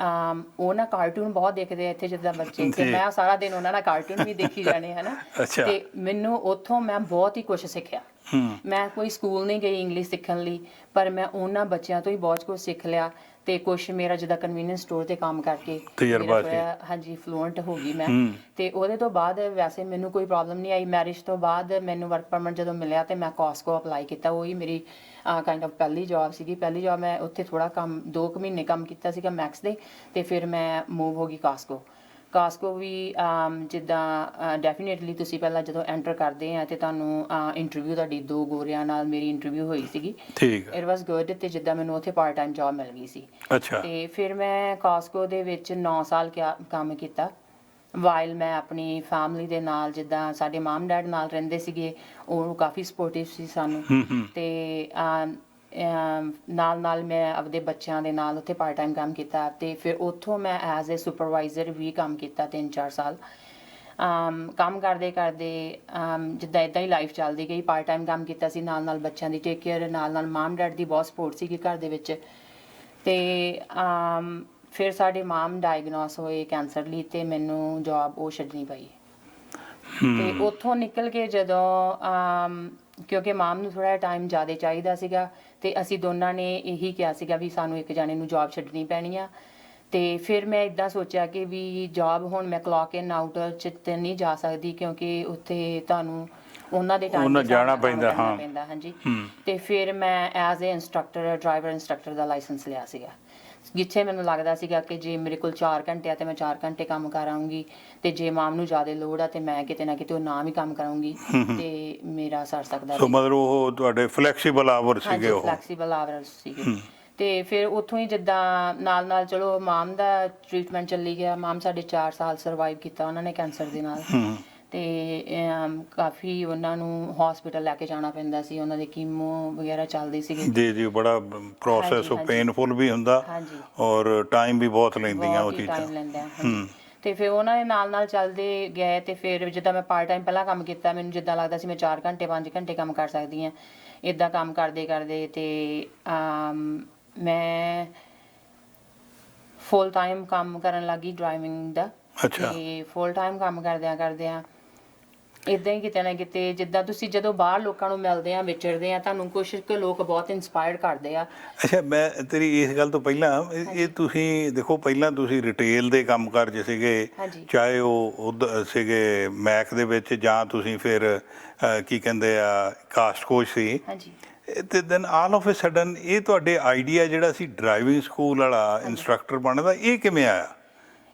ਉਹ ਨਾ ਕਾਰਟੂਨ ਬਹੁਤ ਦੇਖਦੇ ਆ ਇੱਥੇ ਜਿੱਦਾਂ ਬੱਚੇ ਤੇ ਜੀ। ਮੈਂ ਸਾਰਾ ਦਿਨ ਉਹਨਾਂ ਨਾਲ ਕਾਰਟੂਨ ਵੀ ਦੇਖੀ ਜਾਣੇ ਹਨਾ। ਅੱਛਾ। ਤੇ ਮੈਨੂੰ ਉੱਥੋਂ ਮੈਂ ਬਹੁਤ ਹੀ ਕੁਝ ਸਿੱਖਿਆ। ਹੂੰ। ਮੈਂ ਕੋਈ ਸਕੂਲ ਨਹੀਂ ਗਈ ਇੰਗਲਿਸ਼ ਸਿੱਖਣ ਲਈ ਪਰ ਮੈਂ ਉਹਨਾਂ ਬੱਚਿਆਂ ਤੋਂ ਹੀ ਬਹੁਤ ਕੁਝ ਸਿੱਖ ਲਿਆ ਤੇ ਕੁਝ ਮੇਰਾ ਜਿੱਦਾਂ ਕਨਵੀਨੀਅੰਸ ਸਟੋਰ ਤੇ ਕੰਮ ਕਰਕੇ ਤਜਰਬਾ ਮੇਰਾ ਥੋੜ੍ਹਾ, ਹਾਂਜੀ ਫਲੂਐਂਟ ਹੋ ਗਈ ਮੈਂ। ਹੂੰ। ਤੇ ਉਹਦੇ ਤੋਂ ਬਾਅਦ ਵੈਸੇ ਮੈਨੂੰ ਕੋਈ ਪ੍ਰੋਬਲਮ ਨਹੀਂ ਆਈ। ਮੈਰਿਜ ਤੋਂ ਬਾਅਦ ਮੈਨੂੰ ਵਰਕ ਪਰਮਿਟ ਜਦੋਂ ਮਿਲਿਆ ਤੇ ਮੈਂ ਕਾਸਕੋ ਅਪਲਾਈ ਕੀਤਾ। ਉਹੀ ਮੇਰੀ ਕਾਈਂਡ ਆਫ ਪਹਿਲੀ ਜੌਬ ਸੀਗੀ। ਪਹਿਲੀ ਜੌਬ ਮੈਂ ਉੱਥੇ ਥੋੜਾ ਕੰਮ 2 ਕੁ ਮਹੀਨੇ ਕੰਮ ਕੀਤਾ ਸੀਗਾ ਮੈਕਸ ਦੇ ਤੇ ਫਿਰ ਮੈਂ ਮੂਵ ਹੋ ਗਈ ਕਾਸਕੋ ਕਾਸਕੋ ਵੀ ਜਿੱਦਾਂ ਡੈਫੀਨਿਟਲੀ ਤੁਸੀਂ ਪਹਿਲਾਂ ਜਦੋਂ ਐਂਟਰ ਕਰਦੇ ਆ ਤੇ ਤੁਹਾਨੂੰ ਇੰਟਰਵਿਊ ਤੁਹਾਡੀ ਦੋ ਗੋਰਿਆਂ ਨਾਲ ਮੇਰੀ ਇੰਟਰਵਿਊ ਹੋਈ ਸੀਗੀ। ਠੀਕ ਇਟ ਵਾਸ ਗੁੱਡ ਤੇ ਜਿੱਦਾਂ ਮੈਨੂੰ ਉੱਥੇ ਪਾਰਟ ਟਾਈਮ ਜੌਬ ਮਿਲ ਗਈ ਸੀ। ਅੱਛਾ। ਤੇ ਫਿਰ ਮੈਂ ਕਾਸਕੋ ਦੇ ਵਿੱਚ 9 ਸਾਲ ਕੰਮ ਕੀਤਾ। ਵਾਈਲ ਮੈਂ ਆਪਣੀ ਫੈਮਿਲੀ ਦੇ ਨਾਲ ਜਿੱਦਾਂ ਸਾਡੇ ਮਾਮ ਡੈਡ ਨਾਲ ਰਹਿੰਦੇ ਸੀਗੇ ਉਹ ਕਾਫੀ ਸਪੋਰਟਿਵ ਸੀ ਸਾਨੂੰ ਤੇ ਨਾਲ ਨਾਲ ਮੈਂ ਆਪਦੇ ਬੱਚਿਆਂ ਦੇ ਨਾਲ ਉੱਥੇ ਪਾਰਟ ਟਾਈਮ ਕੰਮ ਕੀਤਾ ਤੇ ਫਿਰ ਉੱਥੋਂ ਮੈਂ ਐਜ਼ ਅ ਸੁਪਰਵਾਈਜ਼ਰ ਵੀ ਕੰਮ ਕੀਤਾ 3-4 ਸਾਲ। ਕੰਮ ਕਰਦੇ ਕਰਦੇ ਜਿੱਦਾਂ ਇਦਾਂ ਹੀ ਲਾਈਫ ਚੱਲਦੀ ਗਈ ਪਾਰਟ ਟਾਈਮ ਕੰਮ ਕੀਤਾ ਸੀ ਨਾਲ ਨਾਲ ਬੱਚਿਆਂ ਦੀ ਟੇਕ ਕੇਅਰ ਨਾਲ ਨਾਲ ਮਾਮ ਡੈਡ ਦੀ ਬਹੁਤ ਸਪੋਰਟ ਸੀ ਘਰ ਦੇ ਵਿੱਚ। ਤੇ ਫਿਰ ਸਾਡੇ ਮਾਮ ਡਾਇਗਨੋਸ ਹੋਏ ਕੈਂਸਰ ਲਈ ਤੇ ਮੈਨੂੰ ਜੌਬ ਉਹ ਛੱਡਣੀ ਪਈ। ਤੇ ਉੱਥੋਂ ਨਿਕਲ ਕੇ ਜਦੋਂ ਕਿਉਂਕਿ ਮਾਮ ਨੂੰ ਥੋੜਾ ਟਾਈਮ ਜ਼ਿਆਦਾ ਚਾਹੀਦਾ ਸੀਗਾ ਤੇ ਅਸੀਂ ਦੋਨਾਂ ਨੇ ਇਹੀ ਕਿਹਾ ਸੀਗਾ ਵੀ ਸਾਨੂੰ ਇੱਕ ਜਾਣੇ ਨੂੰ ਜੌਬ ਛੱਡਣੀ ਪੈਣੀ ਆ। ਤੇ ਫਿਰ ਮੈਂ ਇਦਾਂ ਸੋਚਿਆ ਕਿ ਵੀ ਜੌਬ ਹੁਣ ਮੈਂ ਕਲੌਕ ਇਨ ਆਊਟ ਚ ਤੇ ਨਹੀਂ ਜਾ ਸਕਦੀ ਕਿਉਂਕਿ ਉੱਥੇ ਤੁਹਾਨੂੰ ਉਹਨਾਂ ਦੇ ਟਾਈਮ ਉਹਨਾਂ ਜਾਣਾ ਪੈਂਦਾ, ਹਾਂ। ਪੈਂਦਾ ਹਾਂਜੀ। ਤੇ ਫਿਰ ਮੈਂ as a instructor driver instructor the licence ਲਿਆ ਸੀਗਾ। ਜਿੱਥੇ ਮੈਨੂੰ ਲੱਗਦਾ ਸੀਗਾ ਕਿ ਜੇ ਮੇਰੇ ਕੋਲ 4 ਘੰਟੇ ਆ ਤੇ ਮੈਂ 4 ਘੰਟੇ ਕੰਮ ਕਰਾਂਗੀ ਤੇ ਜੇ ਮਾਮ ਨੂੰ ਜ਼ਿਆਦਾ ਲੋੜ ਆ ਤੇ ਮੈਂ ਕਿਤੇ ਨਾ ਕਿਤੇ ਉਹ ਨਾ ਵੀ ਕੰਮ ਕਰਾਂਗੀ ਤੇ ਮੇਰਾ ਸਰ ਸਕਦਾ ਸੋ ਮਤਲਬ ਉਹ ਤੁਹਾਡੇ ਫਲੈਕਸੀਬਲ ਆਵਰ ਸੀਗੇ ਉਹ। ਫਲੈਕਸੀਬਲ ਆਵਰਸ ਸੀਗੇ। ਤੇ ਫਿਰ ਉੱਥੋਂ ਹੀ ਜਿੱਦਾਂ ਨਾਲ ਨਾਲ ਚਲੋ ਮਾਮ ਦਾ ਟ੍ਰੀਟਮੈਂਟ ਚੱਲੀ ਗਿਆ। ਮਾਮ ਸਾਡੇ 4 ਸਾਲ ਸਰਵਾਈਵ ਕੀਤਾ ਉਹਨਾਂ ਨੇ ਕੈਂਸਰ ਦੇ ਨਾਲ। ਤੇ ਕਾਫੀ ਉਹਨਾਂ ਨੂੰ ਹਸਪੀਟਲ ਲੈ ਕੇ ਜਾਣਾ ਪੈਂਦਾ ਸੀ ਉਹਨਾਂ ਦੇ ਕੀਮੋ ਵਗੈਰਾ ਚੱਲਦੀ ਸੀਗੀ। ਜੀ ਜੀ ਬੜਾ ਪ੍ਰੋਸੈਸ ਉਹ। ਪੇਨਫੁਲ ਵੀ ਹੁੰਦਾ ਹਾਂਜੀ। ਔਰ ਟਾਈਮ ਵੀ ਬਹੁਤ ਲੈਂਦੀਆਂ ਉਹ ਚੀਜ਼ਾਂ। ਟਾਈਮ ਲੈਂਦਾ ਹੂੰ। ਤੇ ਫਿਰ ਉਹਨਾਂ ਦੇ ਨਾਲ ਨਾਲ ਚੱਲਦੇ ਗਏ ਤੇ ਫਿਰ ਜਿੱਦਾਂ ਮੈਂ ਪਾਰਟ ਟਾਈਮ ਪਹਿਲਾਂ ਕੰਮ ਕੀਤਾ ਮੈਨੂੰ ਜਿੱਦਾਂ ਲੱਗਦਾ ਸੀ ਮੈਂ 4 ਘੰਟੇ 5 ਘੰਟੇ ਕੰਮ ਕਰ ਸਕਦੀ ਹਾਂ। ਇਦਾਂ ਕੰਮ ਕਰਦੇ ਕਰਦੇ ਤੇ ਮੈਂ ਫੁੱਲ ਟਾਈਮ ਕੰਮ ਕਰਨ ਲੱਗੀ ਡਰਾਈਵਿੰਗ ਦਾ। ਅੱਛਾ। ਤੇ ਫੁੱਲ ਟਾਈਮ ਕੰਮ ਕਰਦਿਆਂ ਕਰਦਿਆਂ ਇਦਾਂ ਹੀ ਕਿਤੇ ਨਾ ਕਿਤੇ ਜਿੱਦਾਂ ਤੁਸੀਂ ਜਦੋਂ ਬਾਹਰ ਲੋਕਾਂ ਨੂੰ ਮਿਲਦੇ ਆ ਵਿਚਰਦੇ ਆ ਤੁਹਾਨੂੰ ਕੁਝ ਕੁ ਲੋਕ ਬਹੁਤ ਇਨਸਪਾਇਰ ਕਰਦੇ ਆ। ਅੱਛਾ ਮੈਂ ਤੇਰੀ ਇਸ ਗੱਲ ਤੋਂ ਪਹਿਲਾਂ ਇਹ- ਇਹ ਤੁਸੀਂ ਦੇਖੋ ਪਹਿਲਾਂ ਤੁਸੀਂ ਰਿਟੇਲ ਦੇ ਕੰਮ ਕਰ ਚ ਸੀਗੇ ਹਾਂਜੀ। ਚਾਹੇ ਉਹ ਉਦ- ਸੀਗੇ ਮੈਕ ਦੇ ਵਿੱਚ ਜਾਂ ਤੁਸੀਂ ਫਿਰ ਅਹ, ਕੀ ਕਹਿੰਦੇ ਆ ਕਾਸਟ ਕੋਚ ਸੀ। ਹਾਂਜੀ। ਇਹ ਤੇ then all of a sudden ਇਹ ਤੁਹਾਡੇ ਆਈਡੀਆ ਜਿਹੜਾ ਸੀ ਡਰਾਈਵਿੰਗ ਸਕੂਲ ਵਾਲਾ ਇਨਸਟ੍ਰਕਟਰ ਬਣਨ ਦਾ ਇਹ ਕਿਵੇਂ ਆਇਆ?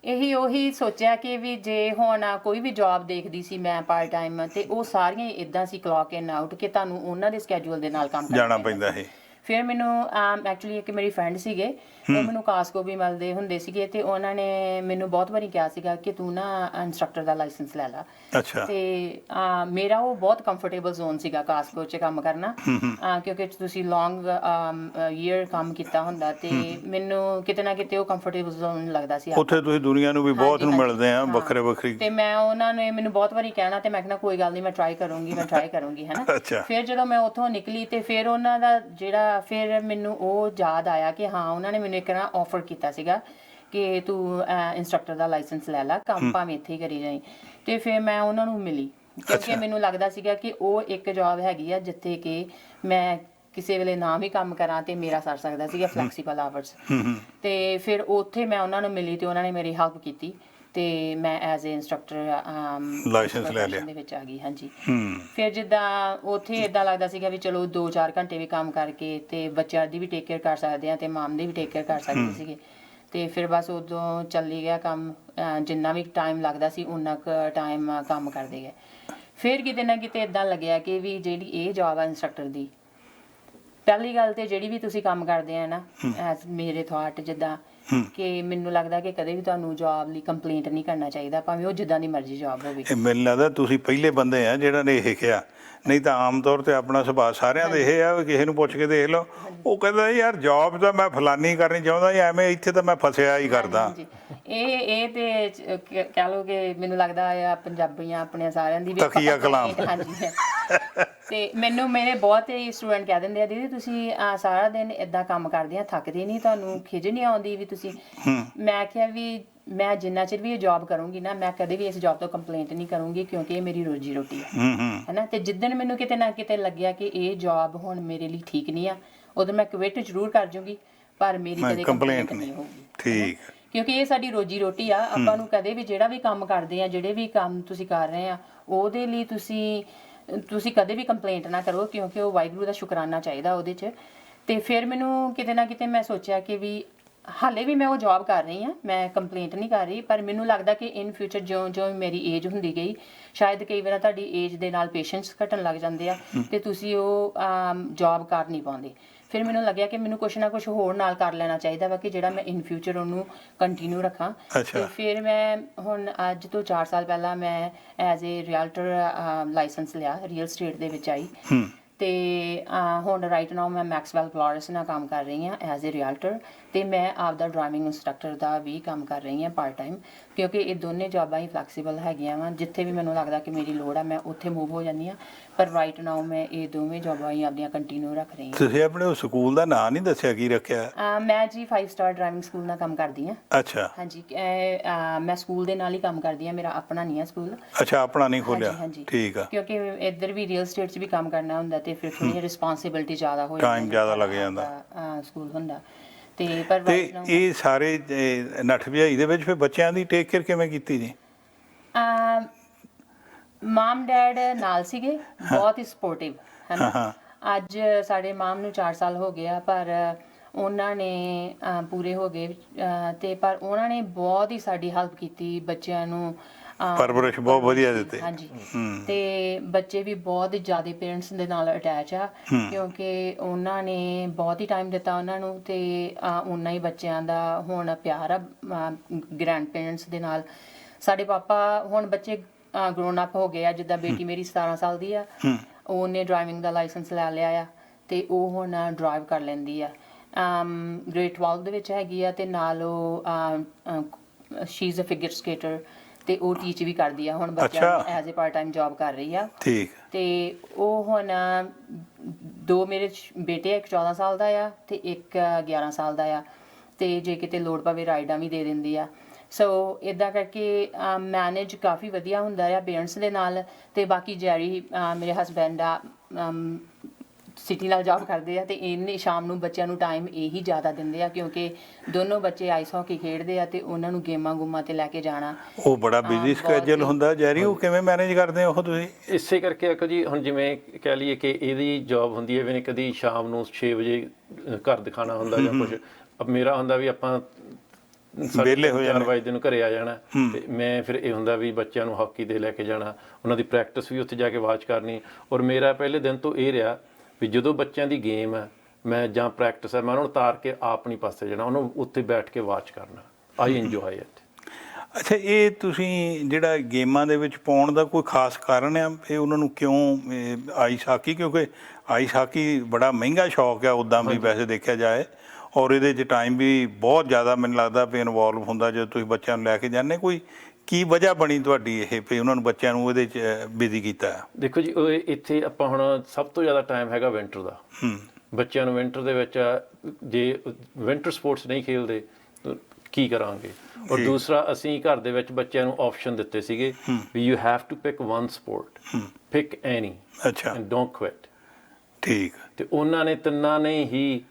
ਇਹੀ ਉਹੀ ਸੋਚਿਆ ਕਿ ਵੀ ਜੇ ਹੁਣ ਕੋਈ ਵੀ ਜੌਬ ਦੇਖਦੀ ਸੀ ਮੈਂ ਪਾਰਟ ਟਾਈਮ ਤੇ ਉਹ ਸਾਰੀਆਂ ਇਦਾਂ ਸੀ ਕਲੌਕ ਇਨ ਆਊਟ ਕਿ ਤੁਹਾਨੂੰ ਉਹਨਾਂ ਦੇ ਸਕੇਡਿਊਲ ਦੇ ਨਾਲ ਕੰਮ ਕਰਨਾ ਜਾਣਾ ਪੈਂਦਾ। ਸੀ ਫਿਰ ਮੈਨੂੰ ਐਕਚੁਅਲੀ ਇੱਕ ਮੇਰੀ ਫਰੈਂਡ ਸੀਗੇ ਉਹ ਮੈਨੂੰ ਕਾਸਕੋ ਵੀ ਮਿਲਦੇ ਹੁੰਦੇ ਸੀਗੇ ਤੇ ਉਹਨਾਂ ਨੇ ਮੈਨੂੰ ਬਹੁਤ ਵਾਰੀ ਕਿਹਾ ਸੀਗਾ ਕਿ ਤੂੰ ਨਾ ਇੰਸਟ੍ਰਕਟਰ ਦਾ ਲਾਇਸੈਂਸ ਲੈ ਲੈ। ਅੱਛਾ। ਤੇ ਮੇਰਾ ਉਹ ਬਹੁਤ ਕੰਫਰਟੇਬਲ ਜ਼ੋਨ ਸੀਗਾ ਕਾਸਕੋ 'ਚ ਕੰਮ ਕਰਨਾ। ਕਿਉਂਕਿ ਤੁਸੀਂ ਲੌਂਗ ਈਅਰ ਕੰਮ ਕੀਤਾ ਹੁੰਦਾ ਤੇ ਮੈਨੂੰ ਕਿਤੇ ਨਾ ਕਿਤੇ ਉਹ ਕੰਫਰਟੇਬਲ ਜ਼ੋਨ ਲੱਗਦਾ ਸੀ ਉੱਥੇ ਤੁਸੀਂ ਦੁਨੀਆ ਨੂੰ ਵੀ ਬਹੁਤ ਨੂੰ ਮਿਲਦੇ ਆ। ਵੱਖਰੇ ਵੱਖਰੀ। ਤੇ ਮੈਂ ਉਹਨਾਂ ਨੇ ਮੈਨੂੰ ਬਹੁਤ ਵਾਰੀ ਕਹਿਣਾ ਤੇ ਮੈਂ ਕਹਿਣਾ ਕੋਈ ਗੱਲ ਨਹੀਂ ਮੈਂ ਟਰਾਈ ਕਰੂੰਗੀ ਮੈਂ ਟਰਾਈ ਕਰੂੰਗੀ ਹੈਨਾ। ਫਿਰ ਜਦੋਂ ਮੈਂ ਉੱਥੋਂ ਨਿਕਲੀ ਤੇ ਫਿਰ ਉਹਨਾਂ ਦਾ ਜਿਹੜਾ ਫਿਰ ਮੈਨੂੰ ਉਹ ਯਾਦ ਆਇਆ ਕਿ ਹਾਂ ਉਹਨਾਂ ਨੇ ਮੈਨੂੰ ਇੱਕ ਨਾ ਆਫਰ ਕੀਤਾ ਸੀਗਾ ਕਿ ਤੂੰ ਇੰਸਟ੍ਰਕਟਰ ਦਾ ਲਾਇਸੈਂਸ ਲੈ ਲੈ ਕੰਮ ਭਾਵੇਂ ਇੱਥੇ ਹੀ ਕਰੀ ਜਾਈਂ। ਤੇ ਫਿਰ ਮੈਂ ਉਹਨਾਂ ਨੂੰ ਮਿਲੀ ਕਿਉਂਕਿ। ਮੈਨੂੰ ਲੱਗਦਾ ਸੀਗਾ ਕਿ ਉਹ ਇੱਕ ਜੌਬ ਹੈਗੀ ਆ ਜਿੱਥੇ ਕਿ ਮੈਂ ਕਿਸੇ ਵੇਲੇ ਨਾ ਵੀ ਕੰਮ ਕਰਾਂ ਤੇ ਮੇਰਾ ਸਰ ਸਕਦਾ ਸੀਗਾ ਫਲੈਕਸੀਬਲ ਆਵਰਸ ਤੇ ਫਿਰ ਉੱਥੇ ਮੈਂ ਉਹਨਾਂ ਨੂੰ ਮਿਲੀ ਤੇ ਉਹਨਾਂ ਨੇ ਮੇਰੀ ਹੈਲਪ ਕੀਤੀ। ਤੇ ਮੈਂ ਐਜ਼ ਅ ਇੰਸਟ੍ਰਕਟਰ License ਲੈ ਲਿਆ। ਦੇ ਵਿੱਚ ਆ ਗਈ ਹਾਂਜੀ। ਫਿਰ ਜਿੱਦਾਂ ਉੱਥੇ ਇਦਾਂ ਲੱਗਦਾ ਸੀਗਾ ਵੀ ਚਲੋ 2-4 ਘੰਟੇ ਵੀ ਕੰਮ ਕਰਕੇ ਤੇ ਬੱਚਿਆਂ ਦੀ ਵੀ ਟੇਕ ਕੇਅਰ ਕਰ ਸਕਦੇ ਆ ਤੇ ਮਾਮ ਦੀ ਵੀ ਟੇਕ ਕੇਅਰ ਕਰ ਸਕਦੇ ਸੀਗੇ। ਤੇ ਫਿਰ ਬਸ ਉਦੋਂ ਚੱਲੀ ਗਿਆ ਕੰਮ ਜਿੰਨਾ ਵੀ ਟਾਈਮ ਲੱਗਦਾ ਸੀ ਉਨਾ ਕੁ ਟਾਈਮ ਕੰਮ ਕਰਦੇ ਗਏ। ਫਿਰ ਕਿਤੇ ਨਾ ਕਿਤੇ ਇਦਾਂ ਲੱਗਿਆ ਕਿ ਵੀ ਜਿਹੜੀ ਇਹ ਜੌਬ ਆ ਇੰਸਟ੍ਰਕਟਰ ਦੀ ਪਹਿਲੀ ਗੱਲ ਤੇ ਜਿਹੜੀ ਵੀ ਤੁਸੀਂ ਕੰਮ ਕਰਦੇ ਆ ਨਾ ਐਸ ਮੇਰੇ ਥਾਟ ਜਿੱਦਾਂ ਕਿ ਮੈਨੂੰ ਲੱਗਦਾ ਕਿ ਕਦੇ ਵੀ ਤੁਹਾਨੂੰ ਜੌਬ ਲਈ ਕੰਪਲੇਂਟ ਨਹੀਂ ਕਰਨਾ ਚਾਹੀਦਾ ਭਾਵੇਂ ਉਹ ਜਿੱਦਾਂ ਦੀ ਮਰਜ਼ੀ ਜੌਬ ਹੋਵੇ। ਇਹ ਮੈਨੂੰ ਲੱਗਦਾ ਤੁਸੀਂ ਪਹਿਲੇ ਬੰਦੇ ਆ ਜਿਹੜਾ ਨੇ ਇਹ ਕਿਹਾ। ਨਹੀਂ ਤਾਂ ਆਮ ਤੌਰ ਤੇ ਆਪਣਾ ਸੁਭਾਅ ਸਾਰਿਆਂ ਦੇ ਇਹ ਆ ਵੀ ਕਿਸੇ ਨੂੰ ਪੁੱਛ ਕੇ ਦੇਖ ਲਓ। ਉਹ ਕਹਿੰਦਾ ਯਾਰ ਜੌਬ ਤਾਂ ਮੈਂ ਫਲਾਨੀ ਕਰਨੀ ਚਾਹੁੰਦਾ ਜਾਂ ਐਵੇਂ ਇੱਥੇ ਤਾਂ ਮੈਂ ਫਸਿਆ ਹੀ ਕਰਦਾ। ਇਹ ਇਹ ਤੇ ਕਹਿ ਲਓ ਕਿ ਮੈਨੂੰ ਲੱਗਦਾ ਆ ਪੰਜਾਬੀਆਂ ਆਪਣੇ ਸਾਰਿਆਂ ਦੀ ਵੀ ਤਕੀਆ ਕਲਾਮ। ਹਾਂਜੀ। ਤੇ ਮੈਨੂੰ ਮੇਰੇ ਬਹੁਤ ਹੀ ਸਟੂਡੈਂਟ ਕਹਿ ਦਿੰਦੇ ਆ ਦੀਦੀ ਤੁਸੀਂ ਆਹ ਸਾਰਾ ਦਿਨ ਇਦਾਂ ਕੰਮ ਕਰਦੇ ਆ ਥੱਕਦੇ ਨਹੀਂ ਤੁਹਾਨੂੰ ਖਿਜ ਨਹੀਂ ਆਉਂਦੀ ਵੀ ਤੁਸੀਂ। ਮੈਂ ਕਿਹਾ ਵੀ ਮੈਂ ਜਿੰਨਾ ਚਿਰ ਵੀ ਇਹ ਜੌਬ ਕਰੂੰਗੀ ਨਾ ਮੈਂ ਕਦੇ ਵੀ ਇਸ ਜੌਬ ਤੋਂ ਕੰਪਲੇਂਟ ਨਹੀਂ ਕਰੂੰਗੀ ਕਿਉਂਕਿ ਇਹ ਮੇਰੀ ਰੋਜੀ ਰੋਟੀ ਹੈ। ਹੂੰ ਹੂੰ। ਹੈਨਾ? ਤੇ ਜਿੱਦਣ ਮੈਨੂੰ ਕਿਤੇ ਨਾ ਕਿਤੇ ਲੱਗਿਆ ਕਿ ਇਹ ਜੌਬ ਹੁਣ ਮੇਰੇ ਲਈ ਠੀਕ ਨਹੀਂ ਆ ਉਦੋਂ ਮੈਂ ਕਵਿਟ ਜ਼ਰੂਰ ਕਰ ਜੂੰਗੀ ਪਰ ਮੇਰੀ ਕਦੇ ਕੰਪਲੇਂਟ ਨਹੀਂ ਹੋਊਗੀ। ਠੀਕ। ਕਿਉਂਕਿ ਇਹ ਸਾਡੀ ਰੋਜੀ ਰੋਟੀ ਆ ਆਪਾਂ ਨੂੰ ਕਦੇ ਵੀ ਜਿਹੜਾ ਵੀ ਕੰਮ ਕਰਦੇ ਆ ਜਿਹੜੇ ਵੀ ਕੰਮ ਤੁਸੀਂ ਕਰ ਰਹੇ ਆ ਉਹਦੇ ਲਈ ਤੁਸੀਂ ਤੁਸੀਂ ਕਦੇ ਵੀ ਕੰਪਲੇਂਟ ਨਾ ਕਰੋ ਕਿਉਂਕਿ ਉਹ ਵਾਹਿਗੁਰੂ ਦਾ ਸ਼ੁਕਰਾਨਾ ਚਾਹੀਦਾ ਉਹਦੇ 'ਚ। ਤੇ ਫਿਰ ਮੈਨੂੰ ਕਿਤੇ ਨਾ ਕਿਤੇ ਮੈਂ ਸੋਚਿਆ ਕਿ ਵੀ ਹਾਲੇ ਵੀ ਮੈਂ ਉਹ ਜੌਬ ਕਰ ਰਹੀ ਆ ਮੈਂ ਕੰਪਲੇਂਟ ਨਹੀਂ ਕਰ ਰਹੀ ਪਰ ਮੈਨੂੰ ਲੱਗਦਾ ਕਿ ਇਨ ਫਿਊਚਰ ਜਿਉਂ ਜਿਉਂ ਮੇਰੀ ਏਜ ਹੁੰਦੀ ਗਈ ਸ਼ਾਇਦ ਕਈ ਵਾਰ ਤੁਹਾਡੀ ਏਜ ਦੇ ਨਾਲ ਪੇਸ਼ੈਂਸ ਘਟਣ ਲੱਗ ਜਾਂਦੇ ਆ ਤੇ ਤੁਸੀਂ ਉਹ ਜੌਬ ਕਰ ਨਹੀਂ ਪਾਉਂਦੇ। ਫਿਰ ਮੈਨੂੰ ਲੱਗਿਆ ਕਿ ਮੈਨੂੰ ਕੁਛ ਨਾ ਕੁਛ ਹੋਰ ਨਾਲ ਕਰ ਲੈਣਾ ਚਾਹੀਦਾ ਵਾ ਕਿ ਜਿਹੜਾ ਮੈਂ ਇਨ ਫਿਊਚਰ ਉਹਨੂੰ ਕੰਟੀਨਿਊ ਰੱਖਾਂ। ਤੇ ਫਿਰ ਮੈਂ ਹੁਣ ਅੱਜ ਤੋਂ 4 ਸਾਲ ਪਹਿਲਾਂ ਮੈਂ ਐਜ਼ ਅ ਰੀਅਲਟਰ ਲਾਇਸੈਂਸ ਲਿਆ ਰੀਅਲ ਸਟੇਟ ਦੇ ਵਿੱਚ ਆਈ। ਹੂੰ। ਤੇ ਹੁਣ ਰਾਈਟ ਨਾਓ ਮੈਂ ਮੈਕਸਵੈਲ ਫਲੋਰੈਂਸ ਨਾਲ ਕੰਮ ਕਰ ਰਹੀ ਹਾਂ ਐਜ਼ ਅ ਰੀਅਲਟਰ ਤੇ ਮੈਂ ਆਪਦਾ ਡਰਾਈਵਿੰਗ ਇੰਸਟ੍ਰਕਟਰ ਦਾ ਵੀ ਕੰਮ ਕਰ ਰਹੀ ਹਾਂ ਪਾਰਟ ਟਾਈਮ ਕਿਉਂਕਿ ਇਹ ਦੋਨੇ ਜੌਬਾਂ ਹੀ ਫਲੈਕਸੀਬਲ ਹੈਗੀਆਂ ਵਾ। ਜਿੱਥੇ ਵੀ ਮੈਨੂੰ ਲੱਗਦਾ ਕਿ ਮੇਰੀ ਲੋੜ ਆ ਮੈਂ ਉੱਥੇ ਮੂਵ ਹੋ ਜਾਂਦੀ ਹਾਂ। ਪਰ ਰਾਈਟ ਨਾਓ ਮੈਂ ਇਹ ਦੋਵੇਂ ਜੌਬਾਂ ਹੀ ਆਪਦੀਆਂ ਕੰਟੀਨਿਊ ਰੱਖ ਰਹੀ ਹਾਂ। ਤੁਸੀਂ ਆਪਣੇ ਉਹ ਸਕੂਲ ਦਾ ਨਾਂ ਨਹੀਂ ਦੱਸਿਆ ਕੀ ਰੱਖਿਆ? ਅਹ, ਮੈਂ ਜੀ 5 ਸਟਾਰ ਡਰਾਈਵਿੰਗ ਸਕੂਲ ਨਾਲ ਕੰਮ ਕਰਦੀ ਹਾਂ। ਅੱਛਾ। ਹਾਂਜੀ ਇਹ, ਅਹ, ਮੈਂ ਸਕੂਲ ਦੇ ਨਾਲ ਹੀ ਕੰਮ ਕਰਦੀ ਹਾਂ ਮੇਰਾ ਆਪਣਾ ਨਹੀਂ ਹੈ ਸਕੂਲ ਅੱਛਾ ਆਪਣਾ ਨਹੀਂ ਖੋਲਿਆ ਹਾਂਜੀ। ਠੀਕ ਆ। ਕਿਉਂਕਿ ਇੱਧਰ ਵੀ ਰੀਅਲ ਸਟੇਟ 'ਚ ਵੀ ਕੰਮ ਕਰਨਾ ਹੁੰਦਾ ਤੇ ਫਿਰ ਥੋੜੀ ਰਿਸਪਾਂਸਿਬਿਲਟੀ ਜ਼ਿਆਦਾ ਹੋ Time ਜਾਂਦੀ ਜ਼ਿਆਦਾ ਲੱਗ ਜਾਂਦਾ। ਜਾਂਦਾ ਸਕੂਲ ਹੁੰਦਾ। ਤੇ ਪਰ ਤੇ ਇਹ ਸਾਰੇ ਨੱਠ ਭਜਾਈ ਦੇ ਵਿੱਚ ਫਿਰ ਬੱਚਿਆਂ ਦੀ ਟੇਕ ਕੇਅਰ ਕਿਵੇਂ ਕੀਤੀ ਜੀ? ਅਮ, ਮਾਮ ਡੈਡ ਨਾਲ ਸੀਗੇ ਬਹੁਤ ਹੀ ਸਪੋਰਟਿਵ ਹਾਂ, ਹੈਨਾ। ਅੱਜ ਸਾਡੇ ਮਾਮ ਨੂੰ 4 ਸਾਲ ਹੋ ਗਿਆ ਪਰ ਉਹਨਾਂ ਨੇ ਪੂਰੇ ਹੋ ਗਏ ਤੇ ਪਰ ਉਹਨਾਂ ਨੇ ਬਹੁਤ ਹੀ ਸਾਡੀ ਹੈਲਪ ਕੀਤੀ ਬੱਚਿਆਂ ਨੂੰ ਪਰਵਰਿਸ਼ ਬਹੁਤ ਵਧੀਆ ਦਿੱਤੀ। ਹਾਂਜੀ। ਤੇ ਬੱਚੇ ਵੀ ਬਹੁਤ ਜ਼ਿਆਦਾ ਪੇਰੈਂਟਸ ਦੇ ਨਾਲ ਅਟੈਚ ਆ ਕਿਉਂਕਿ ਉਹਨਾਂ ਨੇ ਬਹੁਤ ਹੀ ਟਾਈਮ ਦਿੱਤਾ ਉਹਨਾਂ ਨੂੰ ਤੇ ਉਹਨਾਂ ਹੀ ਬੱਚਿਆਂ ਦਾ ਹੁਣ ਪਿਆਰ ਆ ਗ੍ਰੈਂਡ ਪੇਰੈਂਟਸ ਦੇ ਨਾਲ। ਸਾਡੇ ਪਾਪਾ ਹੁਣ ਬੱਚੇ ਗਰੋਨ ਅਪ ਹੋ ਗਏ ਆ ਜਿੱਦਾਂ ਬੇਟੀ ਮੇਰੀ 17 ਸਾਲ ਦੀ ਆ। ਉਹਨੇ ਡਰਾਈਵਿੰਗ ਦਾ ਲਾਇਸੈਂਸ ਲੈ ਲਿਆ ਆ ਤੇ ਉਹ ਹੁਣ ਡਰਾਈਵ ਕਰ ਲੈਂਦੀ ਆ। ਅਮ ਗ੍ਰੇਡ 12 ਦੇ ਵਿੱਚ ਹੈਗੀ ਆ ਤੇ ਨਾਲ ਉਹ she is a figure skater ਤੇ ਉਹ ਟੀਚ ਵੀ ਕਰਦੀ ਆ। ਹੁਣ ਬੱਚਿਆਂ ਨੂੰ। As a part time job ਕਰ ਰਹੀ ਆ। ਠੀਕ। ਤੇ ਉਹ ਹੁਣ ਦੋ ਮੇਰੇ ਬੇਟੇ ਇੱਕ 14 ਸਾਲ ਦਾ ਆ ਤੇ ਇੱਕ 11 ਸਾਲ ਦਾ ਆ। ਤੇ ਜੇ ਕਿਤੇ ਲੋੜ ਪਵੇ ਰਾਈਡਾਂ ਵੀ ਦੇ ਦਿੰਦੀ ਆ। ਸੋ ਇਦਾਂ ਕਰਕੇ ਮੈਨੇਜ ਕਾਫੀ ਵਧੀਆ ਹੁੰਦਾ ਆ ਪੇਰੈਂਟਸ ਦੇ ਨਾਲ। ਤੇ ਬਾਕੀ ਜੈਰੀ ਮੇਰੇ ਹਸਬੈਂਡ ਆ ਸਿਟੀ ਨਾਲ ਜੌਬ ਕਰਦੇ ਆ ਤੇ ਇਹਨੇ ਸ਼ਾਮ ਨੂੰ ਬੱਚਿਆਂ ਨੂੰ ਟਾਈਮ ਇਹੀ ਜ਼ਿਆਦਾ ਦਿੰਦੇ ਆ ਕਿਉਂਕਿ ਦੋਨੋਂ ਬੱਚੇ ਆਈਸ ਹਾਕੀ ਖੇਡਦੇ ਆ ਤੇ ਉਹਨਾਂ ਨੂੰ ਗੇਮਾਂ ਗੁਮਾਂ ਤੇ ਲੈ ਕੇ ਜਾਣਾ। ਉਹ ਬੜਾ ਬਿਜ਼ੀ ਸਕੇਜੂਲ। ਹੁੰਦਾ। ਜੈਰੀ ਉਹ ਕਿਵੇਂ ਮੈਨੇਜ ਕਰਦੇ ਹੋ ਉਹ ਤੁਸੀਂ? ਇਸੇ ਕਰਕੇ ਅਕਲ ਜੀ ਹੁਣ ਜਿਵੇਂ ਕਹਿ ਲਈਏ ਕਿ ਇਹਦੀ ਜੌਬ ਹੁੰਦੀ ਹੈ ਵੀ ਕਦੀ ਸ਼ਾਮ ਨੂੰ 6 ਵਜੇ ਘਰ ਦਿਖਾਣਾ ਹੁੰਦਾ ਜਾਂ ਕੁਝ ਮੇਰਾ ਹੁੰਦਾ ਵੀ ਆਪਾਂ ਵਿਹਲੇ ਹੋ ਜਾਂਦੇ। ਵਜੇ ਨੂੰ ਘਰੇ ਆ ਜਾਣਾ। ਤੇ ਮੈਂ ਫਿਰ ਇਹ ਹੁੰਦਾ ਵੀ ਬੱਚਿਆਂ ਨੂੰ ਹਾਕੀ ਦੇ ਲੈ ਕੇ ਜਾਣਾ। ਉਹਨਾਂ ਦੀ ਪ੍ਰੈਕਟਿਸ ਵੀ ਉੱਥੇ ਜਾ ਕੇ ਵਾਚ ਕਰਨੀ। ਔਰ ਮੇਰਾ ਪਹਿਲੇ ਦਿਨ ਤੋਂ ਇਹ ਰਿਹਾ ਵੀ ਜਦੋਂ ਬੱਚਿਆਂ ਦੀ ਗੇਮ ਹੈ ਮੈਂ ਜਾਂ ਪ੍ਰੈਕਟਿਸ ਹੈ ਮੈਂ ਉਹਨਾਂ ਨੂੰ ਤਾਰ ਕੇ ਆਪ ਨਹੀਂ ਪਾਸੇ ਜਾਣਾ ਉਹਨੂੰ ਉੱਥੇ ਬੈਠ ਕੇ ਵਾਚ ਕਰਨਾ। ਆਈ ਇੰਜੋਏ ਇਟ ਅੱਛਾ ਇਹ ਤੁਸੀਂ ਜਿਹੜਾ ਗੇਮਾਂ ਦੇ ਵਿੱਚ ਪਾਉਣ ਦਾ ਕੋਈ ਖਾਸ ਕਾਰਨ ਆ ਇਹ ਉਹਨਾਂ ਨੂੰ ਕਿਉਂ ਆਈਸ ਹਾਕੀ ਕਿਉਂਕਿ ਆਈਸ ਹਾਕੀ ਬੜਾ ਮਹਿੰਗਾ ਸ਼ੌਕ ਆ ਉਦਾਂ ਵੀ ਵੈਸੇ ਦੇਖਿਆ ਜਾਏ। ਔਰ ਇਹਦੇ 'ਚ ਟਾਈਮ ਵੀ ਬਹੁਤ ਜ਼ਿਆਦਾ ਮੈਨੂੰ ਲੱਗਦਾ ਵੀ ਇਨਵੋਲਵ ਹੁੰਦਾ ਜਦੋਂ ਤੁਸੀਂ ਬੱਚਿਆਂ ਨੂੰ ਲੈ ਕੇ ਜਾਂਦੇ ਕੋਈ ਕੀ ਵਜ੍ਹਾ ਬਣੀ ਤੁਹਾਡੀ ਇਹ ਵੀ ਉਹਨਾਂ ਨੂੰ ਬੱਚਿਆਂ ਨੂੰ ਇਹਦੇ 'ਚ ਬਿਜ਼ੀ ਕੀਤਾ? ਦੇਖੋ ਜੀ ਉਹ ਇੱਥੇ ਆਪਾਂ ਹੁਣ ਸਭ ਤੋਂ ਜ਼ਿਆਦਾ ਟਾਈਮ ਹੈਗਾ ਵਿੰਟਰ ਦਾ। ਹੂੰ। ਬੱਚਿਆਂ ਨੂੰ ਵਿੰਟਰ ਦੇ ਵਿੱਚ ਜੇ ਵਿੰਟਰ ਸਪੋਰਟਸ ਨਹੀਂ ਖੇਲਦੇ ਤਾਂ ਕੀ ਕਰਾਂਗੇ? ਔਰ। ਦੂਸਰਾ ਅਸੀਂ ਘਰ ਦੇ ਵਿੱਚ ਬੱਚਿਆਂ ਨੂੰ ਆਪਸ਼ਨ ਦਿੱਤੇ ਸੀਗੇ ਵੀ you have to pick one sport pick any ਅੱਛਾ। ਐਂਡ ਡੋਨਟ ਕੁਇਟ ਠੀਕ। ਤੇ ਉਹਨਾਂ ਨੇ ਤਿੰਨਾਂ ਨੇ ਹੀ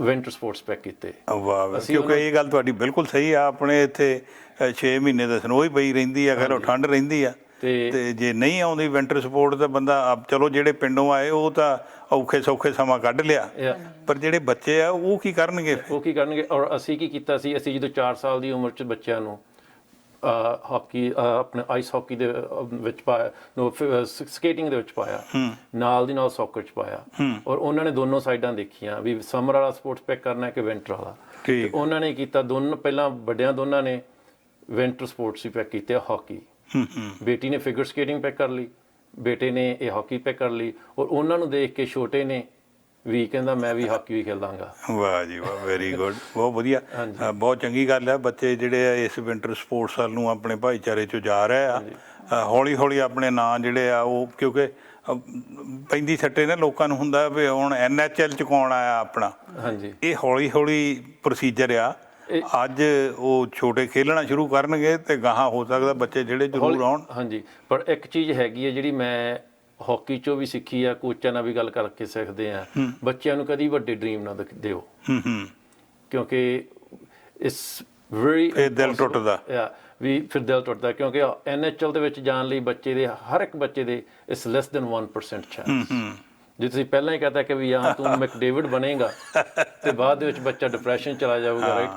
ਵਿੰਟਰ ਸਪੋਰਟਸ ਪਿਕ ਕੀਤੇ। ਵਾਹ ਵਾਹ ਅਸੀਂ ਕਿਉਂਕਿ ਇਹ ਗੱਲ ਤੁਹਾਡੀ ਬਿਲਕੁਲ ਸਹੀ ਆ ਆਪਣੇ ਇੱਥੇ 6 ਮਹੀਨੇ ਦਾ ਸਨੋ ਹੀ ਪਈ ਰਹਿੰਦੀ ਆ ਖੈਰ ਉਹ ਠੰਡ ਰਹਿੰਦੀ ਆ। ਤੇ- ਜੇ ਨਹੀਂ ਆਉਂਦੀ ਵਿੰਟਰ ਸਪੋਰਟ ਤਾਂ ਬੰਦਾ ਆਪ ਚਲੋ ਜਿਹੜੇ ਪਿੰਡੋਂ ਆਏ ਉਹ ਤਾਂ ਔਖੇ ਸੌਖੇ ਸਮਾਂ ਕੱਢ ਲਿਆ। ਪਰ ਜਿਹੜੇ ਬੱਚੇ ਆ ਉਹ ਕੀ ਕਰਨਗੇ? ਉਹ ਕੀ ਕਰਨਗੇ? ਔਰ ਅਸੀਂ ਕੀ ਕੀਤਾ ਸੀ ਅਸੀਂ ਜਦੋਂ 4 ਸਾਲ ਦੀ ਉਮਰ 'ਚ ਬੱਚਿਆਂ ਨੂੰ ਹਾਕੀ ਆਪਣੇ ਆਈਸ ਹਾਕੀ ਦੇ ਵਿੱਚ ਪਾਇਆ ਨੋ ਸਕੇਟਿੰਗ ਦੇ ਵਿੱਚ ਪਾਇਆ। ਨਾਲ ਦੀ ਨਾਲ ਸੌਕਰ ਚ ਪਾਇਆ। ਔਰ ਉਹਨਾਂ ਨੇ ਦੋਨੋਂ ਸਾਈਡਾਂ ਦੇਖੀਆਂ ਵੀ ਸਮਰ ਵਾਲਾ ਸਪੋਰਟਸ ਪਿਕ ਕਰਨਾ ਹੈ ਕਿ ਵਿੰਟਰ ਵਾਲਾ? ਤੇ ਉਹਨਾਂ ਨੇ ਕੀਤਾ ਦੋਨੋਂ ਪਹਿਲਾਂ ਵੱਡਿਆਂ ਦੋਨਾਂ ਨੇ ਵਿੰਟਰ ਸਪੋਰਟਸ ਹੀ ਪਿਕ ਕੀਤੇ ਹਾਕੀ ਬੇਟੀ ਨੇ ਫਿਗਰ ਸਕੇਟਿੰਗ ਪਿਕ ਕਰ ਲਈ ਬੇਟੇ ਨੇ ਇਹ ਹਾਕੀ ਪਿਕ ਕਰ ਲਈ ਔਰ ਉਹਨਾਂ ਨੂੰ ਦੇਖ ਕੇ ਛੋਟੇ ਨੇ ਵੀ ਕਹਿੰਦਾ ਮੈਂ ਵੀ ਹਾਕੀ ਵੀ ਖੇਲਾਂਗਾ ਵਾਹ ਜੀ ਵਾਹ ਵੈਰੀ ਗੁੱਡ ਬਹੁਤ ਵਧੀਆ। ਬਹੁਤ ਚੰਗੀ ਗੱਲ ਹੈ ਬੱਚੇ ਜਿਹੜੇ ਆ ਇਸ ਵਿੰਟਰ ਸਪੋਰਟਸ ਵੱਲ ਨੂੰ ਆਪਣੇ ਭਾਈਚਾਰੇ ਚੋਂ ਜਾ ਰਹੇ ਆ। ਹੌਲੀ ਹੌਲੀ ਆਪਣੇ ਨਾਂ ਜਿਹੜੇ ਆ ਉਹ ਕਿਉਂਕਿ ਪੈਂਦੀ ਸੱਟੇ ਨੇ ਲੋਕਾਂ ਨੂੰ ਹੁੰਦਾ ਵੀ ਹੁਣ ਐਨਐਚਐਲ ਚ ਕੌਣ ਆਇਆ ਆਪਣਾ। ਹਾਂਜੀ। ਇਹ ਹੌਲੀ ਹੌਲੀ ਪ੍ਰੋਸੀਜਰ ਆ ਅੱਜ ਉਹ ਛੋਟੇ ਖੇਲਣਾ ਸ਼ੁਰੂ ਕਰਨਗੇ ਤੇ ਗਾਹਾਂ ਹੋ ਸਕਦਾ ਬੱਚੇ ਜਿਹੜੇ ਜ਼ਰੂਰ ਆਉਣ। ਹਾਂਜੀ ਪਰ ਇੱਕ ਚੀਜ਼ ਹੈਗੀ ਹੈ ਜਿਹੜੀ ਮੈਂ ਹਾਕੀ ਚੋਂ ਵੀ ਸਿੱਖੀ ਆ ਕੋਚਾਂ ਨਾਲ ਵੀ ਗੱਲ ਕਰਕੇ ਸਿੱਖਦੇ ਆ। ਬੱਚਿਆਂ ਨੂੰ ਕਦੀ ਵੱਡੇ ਡ੍ਰੀਮ ਨਾ ਦਿਓ। ਕਿਉਂਕਿ ਇਸ ਵੈਰੀ ਇਹ ਦਿਲ ਟੁੱਟਦਾ। ਯਾ ਵੀ ਫਿਰ ਦਿਲ ਟੁੱਟਦਾ ਕਿਉਂਕਿ ਐਨਐਚਐਲ ਦੇ ਵਿੱਚ ਜਾਣ ਲਈ ਬੱਚੇ ਦੇ ਹਰ ਇੱਕ ਬੱਚੇ ਦੇ ਇਸ ਲੈਸ ਦੈਨ 1% ਚਾਂਸ ਜੇ ਤੁਸੀਂ ਪਹਿਲਾਂ ਹੀ ਕਹਤਾ ਕਿ ਵੀ ਹਾਂ ਤੂੰ ਮੈਕਡੇਵਿਡ ਬਣੇਗਾ ਤੇ ਬਾਅਦ ਦੇ ਵਿੱਚ ਬੱਚਾ ਡਿਪਰੈਸ਼ਨ ਚਲਾ ਜਾਊਗਾ ਰਾਈਟ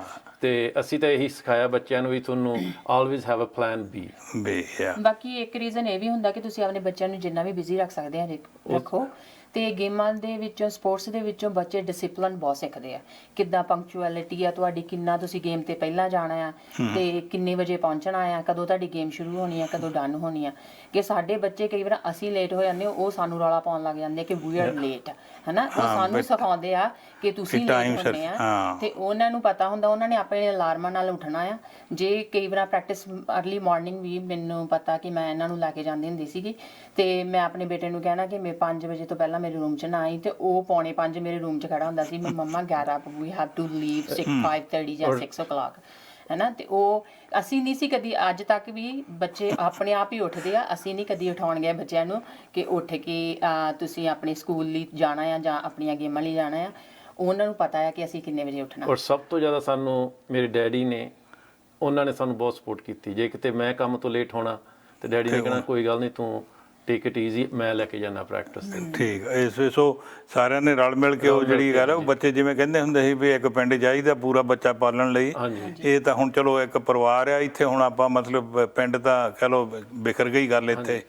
ਤੇ ਅਸੀਂ ਤਾਂ ਇਹੀ ਸਿਖਾਇਆ ਬੱਚਿਆਂ ਨੂੰ ਵੀ ਤੁਹਾਨੂੰ always have a plan B ਬੇ ਆ ਬਾਕੀ ਇੱਕ ਰੀਜ਼ਨ ਇਹ ਵੀ ਹੁੰਦਾ ਕਿ ਤੁਸੀਂ ਆਪਣੇ ਬੱਚਿਆਂ ਨੂੰ ਜਿੰਨਾ ਵੀ ਬਿਜ਼ੀ ਰੱਖ ਸਕਦੇ ਆ ਰੱਖ- ਰੱਖੋ। ਤੇ ਗੇਮਾਂ ਦੇ ਵਿੱਚੋਂ ਸਪੋਰਟਸ ਦੇ ਵਿੱਚੋਂ ਬੱਚੇ ਡਿਸਪਲਿਨ ਬਹੁਤ ਸਿੱਖਦੇ ਆ। ਕਿੱਦਾਂ ਪੰਕਚੁਅਲਿਟੀ ਆ ਤੁਹਾਡੀ ਕਿੰਨਾ ਤੁਸੀਂ ਗੇਮ ਤੇ ਪਹਿਲਾਂ ਜਾਣਾ ਆ ਤੇ ਕਿੰਨੇ ਵਜੇ ਪਹੁੰਚਣਾ ਆ ਕਦੋਂ ਤੁਹਾਡੀ ਗੇਮ ਸ਼ੁਰੂ ਹੋਣੀ ਆ ਕਦੋਂ ਡਨ ਹੋਣੀ ਆ। ਕਿ ਸਾਡੇ ਬੱਚੇ ਕਈ ਵਾਰ ਅਸੀਂ ਲੇਟ ਹੋ ਜਾਂਦੇ ਹਾਂ, ਉਹ ਸਾਨੂੰ ਰੌਲਾ ਪਾਉਣ ਲੱਗ ਜਾਂਦੇ ਆ ਕਿ ਵੀ ਆਰ ਲੇਟ ਹਨਾ? ਉਹ ਸਾਨੂੰ ਸਿਖਾਉਂਦੇ ਆ ਕਿ ਤੁਸੀਂ time ਲੇਟ ਸਿਰ- ਹੁੰਦੇ ਆ। ਹਾਂ। ਤੇ ਉਹਨਾਂ ਨੂੰ ਪਤਾ ਹੁੰਦਾ ਉਹਨਾਂ ਨੇ ਆਪਣੇ ਅਲਾਰਮਾਂ ਨਾਲ ਉੱਠਣਾ ਆ। ਜੇ ਕਈ ਵਾਰ ਪ੍ਰੈਕਟਿਸ ਅਰਲੀ ਮਾਰਨਿੰਗ ਵੀ ਮੈਨੂੰ ਪਤਾ ਕਿ ਮੈਂ ਇਹਨਾਂ ਨੂੰ ਲੈ ਕੇ ਜਾਂਦੀ ਹੁੰਦੀ ਸੀਗੀ ਤੇ ਮੈਂ ਆਪਣੇ ਬੇਟੇ ਨੂੰ ਕਹਿਣਾ ਕਿ ਮੈਂ 5 ਵਜੇ ਤੋਂ ਪਹਿਲਾਂ ਮੇਰੇ ਰੂਮ 'ਚ ਨਾ ਆਈ ਤੇ ਉਹ ਪੌਣੇ 5 ਮੇਰੇ ਰੂਮ 'ਚ ਖੜਾ ਹੁੰਦਾ ਸੀ ਮੈਂ ਮੰਮਾ get up we have to leave 6 5:30 ਜਾਂ 6 o'clock ਹੈਨਾ? ਤੇ ਉਹ ਅਸੀਂ ਨਹੀਂ ਸੀ ਕਦੀ ਅੱਜ ਤੱਕ ਵੀ ਬੱਚੇ ਆਪਣੇ ਆਪ ਹੀ ਉੱਠਦੇ ਆ। ਅਸੀਂ ਨਹੀਂ ਕਦੀ ਉਠਾਉਣ ਗਏ ਬੱਚਿਆਂ ਨੂੰ ਕਿ ਉੱਠ ਕੇ ਤੁਸੀਂ ਆਪਣੇ ਸਕੂਲ ਲਈ ਜਾਣਾ ਆ ਜਾਂ ਆਪਣੀਆਂ ਗੇਮਾਂ ਲਈ ਜਾਣਾ ਆ। ਉਹਨਾਂ ਨੂੰ ਪਤਾ ਹੈ ਕਿ ਅਸੀਂ ਕਿੰਨੇ ਵਜੇ ਉੱਠਣਾ। ਔਰ ਸਭ ਤੋਂ ਜ਼ਿਆਦਾ ਸਾਨੂੰ ਮੇਰੇ ਡੈਡੀ ਨੇ ਉਹਨਾਂ ਨੇ ਸਾਨੂੰ ਬਹੁਤ ਸਪੋਰਟ ਕੀਤੀ। ਜੇ ਕਿਤੇ ਮੈਂ ਕੰਮ ਤੋਂ ਲੇਟ ਹੋਣਾ ਤੇ ਡੈਡੀ ਨੇ ਕਹਿਣਾ ਕੋਈ ਗੱਲ ਨਹੀਂ ਤੂੰ ਟੇਕ ਇਟ ਈਜ਼ੀ ਮੈਂ ਲੈ ਕੇ ਜਾਣਾ ਪ੍ਰੈਕਟਿਸ ਤੇ। ਠੀਕ ਇਸ ਸੋ ਸਾਰਿਆਂ ਨੇ ਰਲ ਮਿਲ ਕੇ ਉਹ ਜਿਹੜੀ ਗੱਲ ਉਹ ਬੱਚੇ ਜਿਵੇਂ ਕਹਿੰਦੇ ਹੁੰਦੇ ਸੀ ਵੀ ਇੱਕ ਪਿੰਡ ਚਾਹੀਦਾ ਪੂਰਾ ਬੱਚਾ ਪਾਲਣ ਲਈ। ਇਹ ਤਾਂ ਹੁਣ ਚਲੋ ਇੱਕ ਪਰਿਵਾਰ ਆ ਇੱਥੇ ਹੁਣ ਆਪਾਂ ਮਤਲਬ ਪਿੰਡ ਤਾਂ ਕਹ ਲੋ ਬਿਖਰ ਗਈ ਗੱਲ ਇੱਥੇ।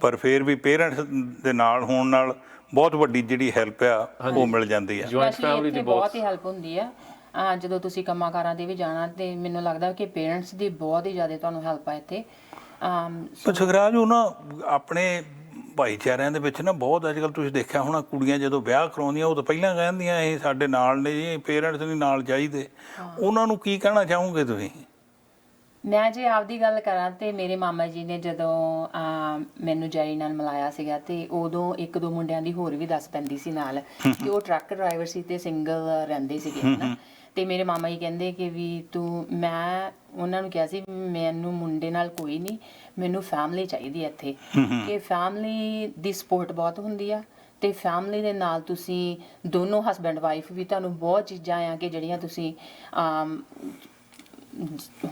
ਪਰ ਫਿਰ ਵੀ ਪੇਰੈਂਟਸ ਦੇ ਨਾਲ ਹੋਣ ਨਾਲ ਬਹੁਤ ਵੱਡੀ ਜਿਹੜੀ ਹੈਲਪ ਆ ਉਹ ਮਿਲ ਜਾਂਦੀ ਆ। ਜੁਆਇੰਟ ਫੈਮਿਲੀ ਦੀ ਬਹੁਤ ਹੀ ਹੈਲਪ ਹੁੰਦੀ ਆ। ਆ ਜਦੋਂ ਤੁਸੀਂ ਕੰਮਾਂ ਕਾਰਾਂ ਤੇ ਵੀ ਜਾਣਾ ਤੇ ਮੈਨੂੰ ਲੱਗਦਾ ਕਿ ਪੇਰੈਂਟਸ ਦੀ ਬਹੁਤ ਹੀ ਜ਼ਿਆਦਾ ਤੁਹਾਨੂੰ ਹੈਲਪ ਆ ਇੱਥੇ। ਸੁਖਰਾਜ ਉਹ ਨਾ ਆਪਣੇ ਭਾਈਚਾਰਿਆਂ ਦੇ ਵਿੱਚ ਨਾ ਬਹੁਤ ਅੱਜਕੱਲ ਤੁਸੀਂ ਦੇਖਿਆ ਹੋਣਾ ਕੁੜੀਆਂ ਜਦੋਂ ਵਿਆਹ ਕਰਾਉਂਦੀਆਂ ਉਹ ਤਾਂ ਪਹਿਲਾਂ ਕਹਿੰਦੀਆਂ ਇਹ ਸਾਡੇ ਨਾਲ ਨੇ ਜੀ ਪੇਰੈਂਟਸ ਨਹੀਂ ਨਾਲ ਚਾਹੀਦੇ ਉਹਨਾਂ ਨੂੰ ਕੀ ਕਹਿਣਾ ਚਾਹੋਗੇ ਤੁਸੀਂ? ਮੈਂ ਜੇ ਆਪਦੀ ਗੱਲ ਕਰਾਂ ਤੇ ਮੇਰੇ ਮਾਮਾ ਜੀ ਨੇ ਜਦੋਂ ਮੈਨੂੰ ਜੈਰੀ ਨਾਲ ਮਿਲਾਇਆ ਸੀਗਾ ਤੇ ਉਦੋਂ ਇੱਕ ਦੋ ਮੁੰਡਿਆਂ ਦੀ ਹੋਰ ਵੀ ਦੱਸ ਪੈਂਦੀ ਸੀ ਨਾਲ। ਕਿ ਉਹ ਟਰੱਕ ਡਰਾਈਵਰ ਸੀ ਤੇ ਸਿੰਗਲ ਰਹਿੰਦੇ ਸੀਗੇ ਹਨਾ? ਤੇ ਮੇਰੇ ਮਾਮਾ ਜੀ ਕਹਿੰਦੇ ਕਿ ਵੀ ਤੂੰ ਮੈਂ ਉਹਨਾਂ ਨੂੰ ਕਿਹਾ ਸੀ ਮੈਨੂੰ ਮੁੰਡੇ ਨਾਲ ਕੋਈ ਨਹੀਂ ਮੈਨੂੰ ਫੈਮਿਲੀ ਚਾਹੀਦੀ ਹੈ ਇੱਥੇ ਕਿ ਫੈਮਿਲੀ ਦੀ ਸਪੋਰਟ ਬਹੁਤ ਹੁੰਦੀ ਆ ਤੇ ਫੈਮਿਲੀ ਦੇ ਨਾਲ ਤੁਸੀਂ ਦੋਨੋਂ ਹਸਬੈਂਡ ਵਾਈਫ ਵੀ ਤੁਹਾਨੂੰ ਬਹੁਤ ਚੀਜ਼ਾਂ ਆ ਕਿ ਜਿਹੜੀਆਂ ਤੁਸੀਂ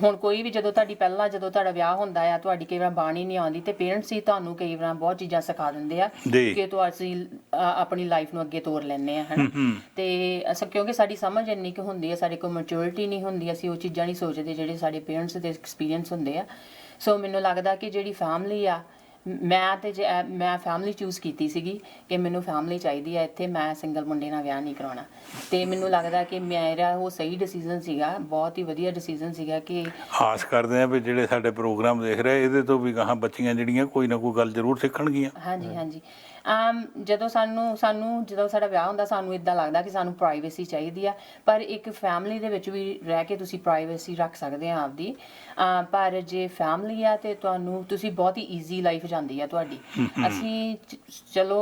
ਹੁਣ ਕੋਈ ਵੀ ਜਦੋਂ ਤੁਹਾਡੀ ਪਹਿਲਾਂ ਜਦੋਂ ਤੁਹਾਡਾ ਵਿਆਹ ਹੁੰਦਾ ਆ ਤੁਹਾਡੀ ਕਈ ਵਾਰ ਬਾਣੀ ਨਹੀਂ ਆਉਂਦੀ ਤੇ ਪੇਰੈਂਟਸ ਹੀ ਤੁਹਾਨੂੰ ਕਈ ਵਾਰ ਬਹੁਤ ਚੀਜ਼ਾਂ ਸਿਖਾ ਦਿੰਦੇ ਆ ਜੀ। ਕਿ ਤੁਸੀਂ ਅ, ਆਪਣੀ ਲਾਈਫ ਨੂੰ ਅੱਗੇ ਤੋਰ ਲੈਣੇ ਆ ਹਨਾ? ਤੇ ਅਸ ਕਿਉਂਕਿ ਸਾਡੀ ਸਮਝ ਇੰਨੀ ਕਿ ਹੁੰਦੀ ਹੈ ਸਾਡੇ ਕੋਲ ਮੈਚੁਰਿਟੀ ਨਹੀਂ ਹੁੰਦੀ ਅਸੀਂ ਉਹ ਚੀਜ਼ਾਂ ਨਹੀਂ ਸੋਚਦੇ ਜਿਹੜੇ ਸਾਡੇ ਪੇਰੈਂਟਸ ਦੇ ਐਕਸਪੀਰੀਅੰਸ ਹੁੰਦੇ ਆ। ਸੋ ਮੈਨੂੰ ਲੱਗਦਾ ਕਿ ਜਿਹੜੀ ਫੈਮਿਲੀ ਆ ਮੈਂ ਤੇ ਜੇ- ਮੈਂ ਫੈਮਿਲੀ ਚੂਜ਼ ਕੀਤੀ ਸੀਗੀ ਕਿ ਮੈਨੂੰ ਫੈਮਿਲੀ ਚਾਹੀਦੀ ਹੈ ਇੱਥੇ ਮੈਂ ਸਿੰਗਲ ਮੁੰਡੇ ਨਾਲ ਵਿਆਹ ਨਹੀਂ ਕਰਾਉਣਾ। ਤੇ ਮੈਨੂੰ ਲੱਗਦਾ ਕਿ ਮੇਰਾ ਉਹ ਸਹੀ ਡਿਸੀਜਨ ਸੀਗਾ ਬਹੁਤ ਹੀ ਵਧੀਆ ਡਿਸੀਜਨ ਸੀਗਾ ਕਿ ਆਸ ਕਰਦੇ ਆ ਵੀ ਜਿਹੜੇ ਸਾਡੇ ਪ੍ਰੋਗਰਾਮ ਦੇਖ ਰਹੇ ਇਹਦੇ ਤੋਂ ਵੀ ਗਾਹਾਂ ਬੱਚੀਆਂ ਜਿਹੜੀਆਂ ਕੋਈ ਨਾ ਕੋਈ ਗੱਲ ਜ਼ਰੂਰ ਸਿੱਖਣਗੀਆਂ। ਹਾਂਜੀ ਹਾਂਜੀ। ਆਮ ਜਦੋਂ ਸਾਨੂੰ ਸਾਨੂੰ ਜਦੋਂ ਸਾਡਾ ਵਿਆਹ ਹੁੰਦਾ ਸਾਨੂੰ ਇਦਾਂ ਲੱਗਦਾ ਕਿ ਸਾਨੂੰ ਪ੍ਰਾਈਵੇਸੀ ਚਾਹੀਦੀ ਆ। ਪਰ ਇੱਕ ਫੈਮਿਲੀ ਦੇ ਵਿੱਚ ਵੀ ਰਹਿ ਕੇ ਤੁਸੀਂ ਪ੍ਰਾਈਵੇਸੀ ਰੱਖ ਸਕਦੇ ਆ ਆਪਦੀ। ਪਰ ਜੇ ਫੈਮਿਲੀ ਆ ਤੇ ਤੁਹਾਨੂੰ ਤੁਸੀਂ ਬਹੁਤ ਹੀ ਈਜ਼ੀ ਲਾਈਫ ਜਾਂਦੀ ਆ ਤੁਹਾਡੀ। ਅਸੀਂ ਚਲੋ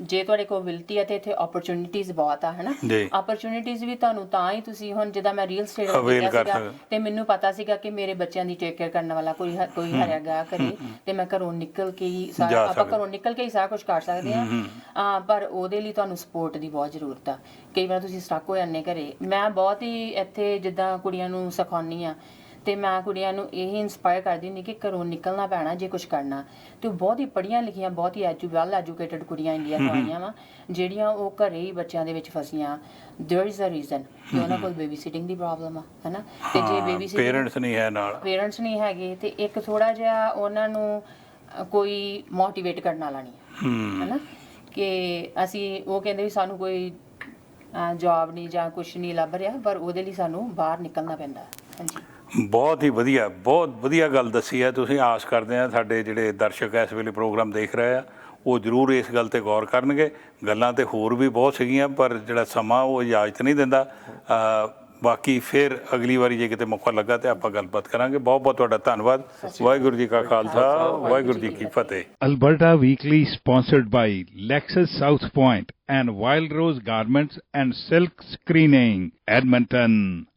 ਜੇ ਤੁਹਾਡੇ ਕੋਲ ਵਿਲਤੀ ਹੈ ਤੇ ਇੱਥੇ ਓਪਰਚ्युनिटीज ਬਹੁਤ ਆ ਹਨਾ? ਓਪਰਚ्युनिटीज ਵੀ ਤੁਹਾਨੂੰ ਤਾਂ ਹੀ ਤੁਸੀਂ ਹੁਣ ਜਿੱਦਾਂ ਮੈਂ ਰੀਅਲ ਸਟੇਟ ਵਿੱਚ ਸੀਗਾ ਤੇ ਮੈਨੂੰ ਪਤਾ ਸੀਗਾ ਕਿ ਮੇਰੇ ਬੱਚਿਆਂ ਦੀ ਟੇਕ ਕੇਅਰ ਕਰਨ ਵਾਲਾ ਕੋਈ ਕੋਈ ਹਰਿਆ ਗਿਆ ਕਰੇ ਤੇ ਮੈਂ ਘਰੋਂ ਨਿਕਲ ਕੇ ਹੀ ਸਾਰਾ ਆਪਾਂ ਘਰੋਂ ਨਿਕਲ ਕੇ ਹੀ ਸਾਰਾ ਕੁਝ ਕਰ ਸਕਦੇ ਆ ਪਰ ਉਹਦੇ ਲਈ ਤੁਹਾਨੂੰ ਸਪੋਰਟ ਦੀ ਬਹੁਤ ਜ਼ਰੂਰਤ ਆ। ਕਈ ਵਾਰ ਤੁਸੀਂ ਸਟਕ ਹੋ ਜਾਂਦੇ ਘਰੇ। ਮੈਂ ਬਹੁਤ ਹੀ ਇੱਥੇ ਜਿੱਦਾਂ ਕੁੜੀਆਂ ਨੂੰ ਸਿਖਾਉਣੀ ਆ ਤੇ ਮੈਂ ਕੁੜੀਆਂ ਨੂੰ ਇਹ ਇਨਸਪਾਇਰ ਕਰਦੀ ਹੁੰਦੀ ਕਿ ਘਰੋਂ ਨਿਕਲਣਾ ਪੈਣਾ ਜੇ ਕੁਝ ਕਰਨਾ ਤੇ ਉਹ ਬਹੁਤ ਹੀ ਪੜ੍ਹੀਆਂ ਲਿਖੀਆਂ ਬਹੁਤ ਹੀ ਐਜੂ ਵੈਲ ਐਜੂਕੇਟਡ ਕੁੜੀਆਂ ਇੰਡੀਆ ਤੋਂ ਆਈਆਂ ਵਾ ਜਿਹੜੀਆਂ ਉਹ ਘਰੇ ਹੀ ਬੱਚਿਆਂ ਦੇ ਵਿੱਚ ਫਸੀਆਂ देयर इज ਅ ਰੀਜ਼ਨ ਕਿ ਉਹਨਾਂ ਕੋਲ ਬੇਬੀ ਸਿਟਿੰਗ ਦੀ ਪ੍ਰੋਬਲਮ ਆ ਹੈਨਾ ਤੇ ਜੇ ਬੇਬੀ ਸਿਟਿੰਗ ਪੇਰੈਂਟਸ ਨਹੀਂ ਹੈ ਨਾਲ ਪੇਰੈਂਟਸ ਨਹੀਂ ਹੈਗੇ ਤੇ ਇੱਕ ਥੋੜਾ ਜਿਹਾ ਉਹਨਾਂ ਨੂੰ ਅ, ਕੋਈ ਮੋਟੀਵੇਟ ਕਰਨ ਵਾਲਾ ਨਹੀਂ ਹੈ ਹੂੰ ਹਨਾ ਕਿ ਅਸੀਂ ਉਹ ਕਹਿੰਦੇ ਵੀ ਸਾਨੂੰ ਕੋਈ ਜੌਬ ਨਹੀਂ ਜਾਂ ਕੁਝ ਨਹੀਂ ਲੱਭ ਰਿਹਾ ਪਰ ਉਹਦੇ ਲਈ ਸਾਨੂੰ ਬਾਹਰ ਨਿਕਲਣਾ ਪੈਂਦਾ ਹੈ। ਹਾਂਜੀ ਬਹੁਤ ਹੀ ਵਧੀਆ ਬਹੁਤ ਵਧੀਆ ਗੱਲ ਦੱਸੀ ਹੈ। ਤੁਸੀਂ ਆਸ ਕਰਦੇ ਆ ਸਾਡੇ ਜਿਹੜੇ ਦਰਸ਼ਕ ਇਸ ਵੇਲੇ ਪ੍ਰੋਗਰਾਮ ਦੇਖ ਰਹੇ ਆ ਉਹ ਜ਼ਰੂਰ ਇਸ ਗੱਲ ਤੇ ਗੌਰ ਕਰਨਗੇ। ਗੱਲਾਂ ਤੇ ਹੋਰ ਵੀ ਬਹੁਤ ਸੀਗੀਆਂ ਪਰ ਜਿਹੜਾ ਸਮਾਂ ਉਹ ਇਜਾਜ਼ਤ ਨਹੀਂ ਦਿੰਦਾ। ਬਾਕੀ ਫਿਰ ਅਗਲੀ ਵਾਰੀ ਜੇ ਕਿਤੇ ਮੌਕਾ ਲੱਗਾ ਤੇ ਆਪਾਂ ਗੱਲਬਾਤ ਕਰਾਂਗੇ। ਬਹੁਤ ਬਹੁਤ ਤੁਹਾਡਾ ਧੰਨਵਾਦ। ਵਾਹਿਗੁਰੂ ਜੀ ਕਾ ਖਾਲਸਾ ਵਾਹਿਗੁਰੂ ਜੀ ਕੀ ਫਤਿਹ। Alberta Weekly sponsored by Lexus South Point and Wild Rose Garments and Silk Screening, Edmonton.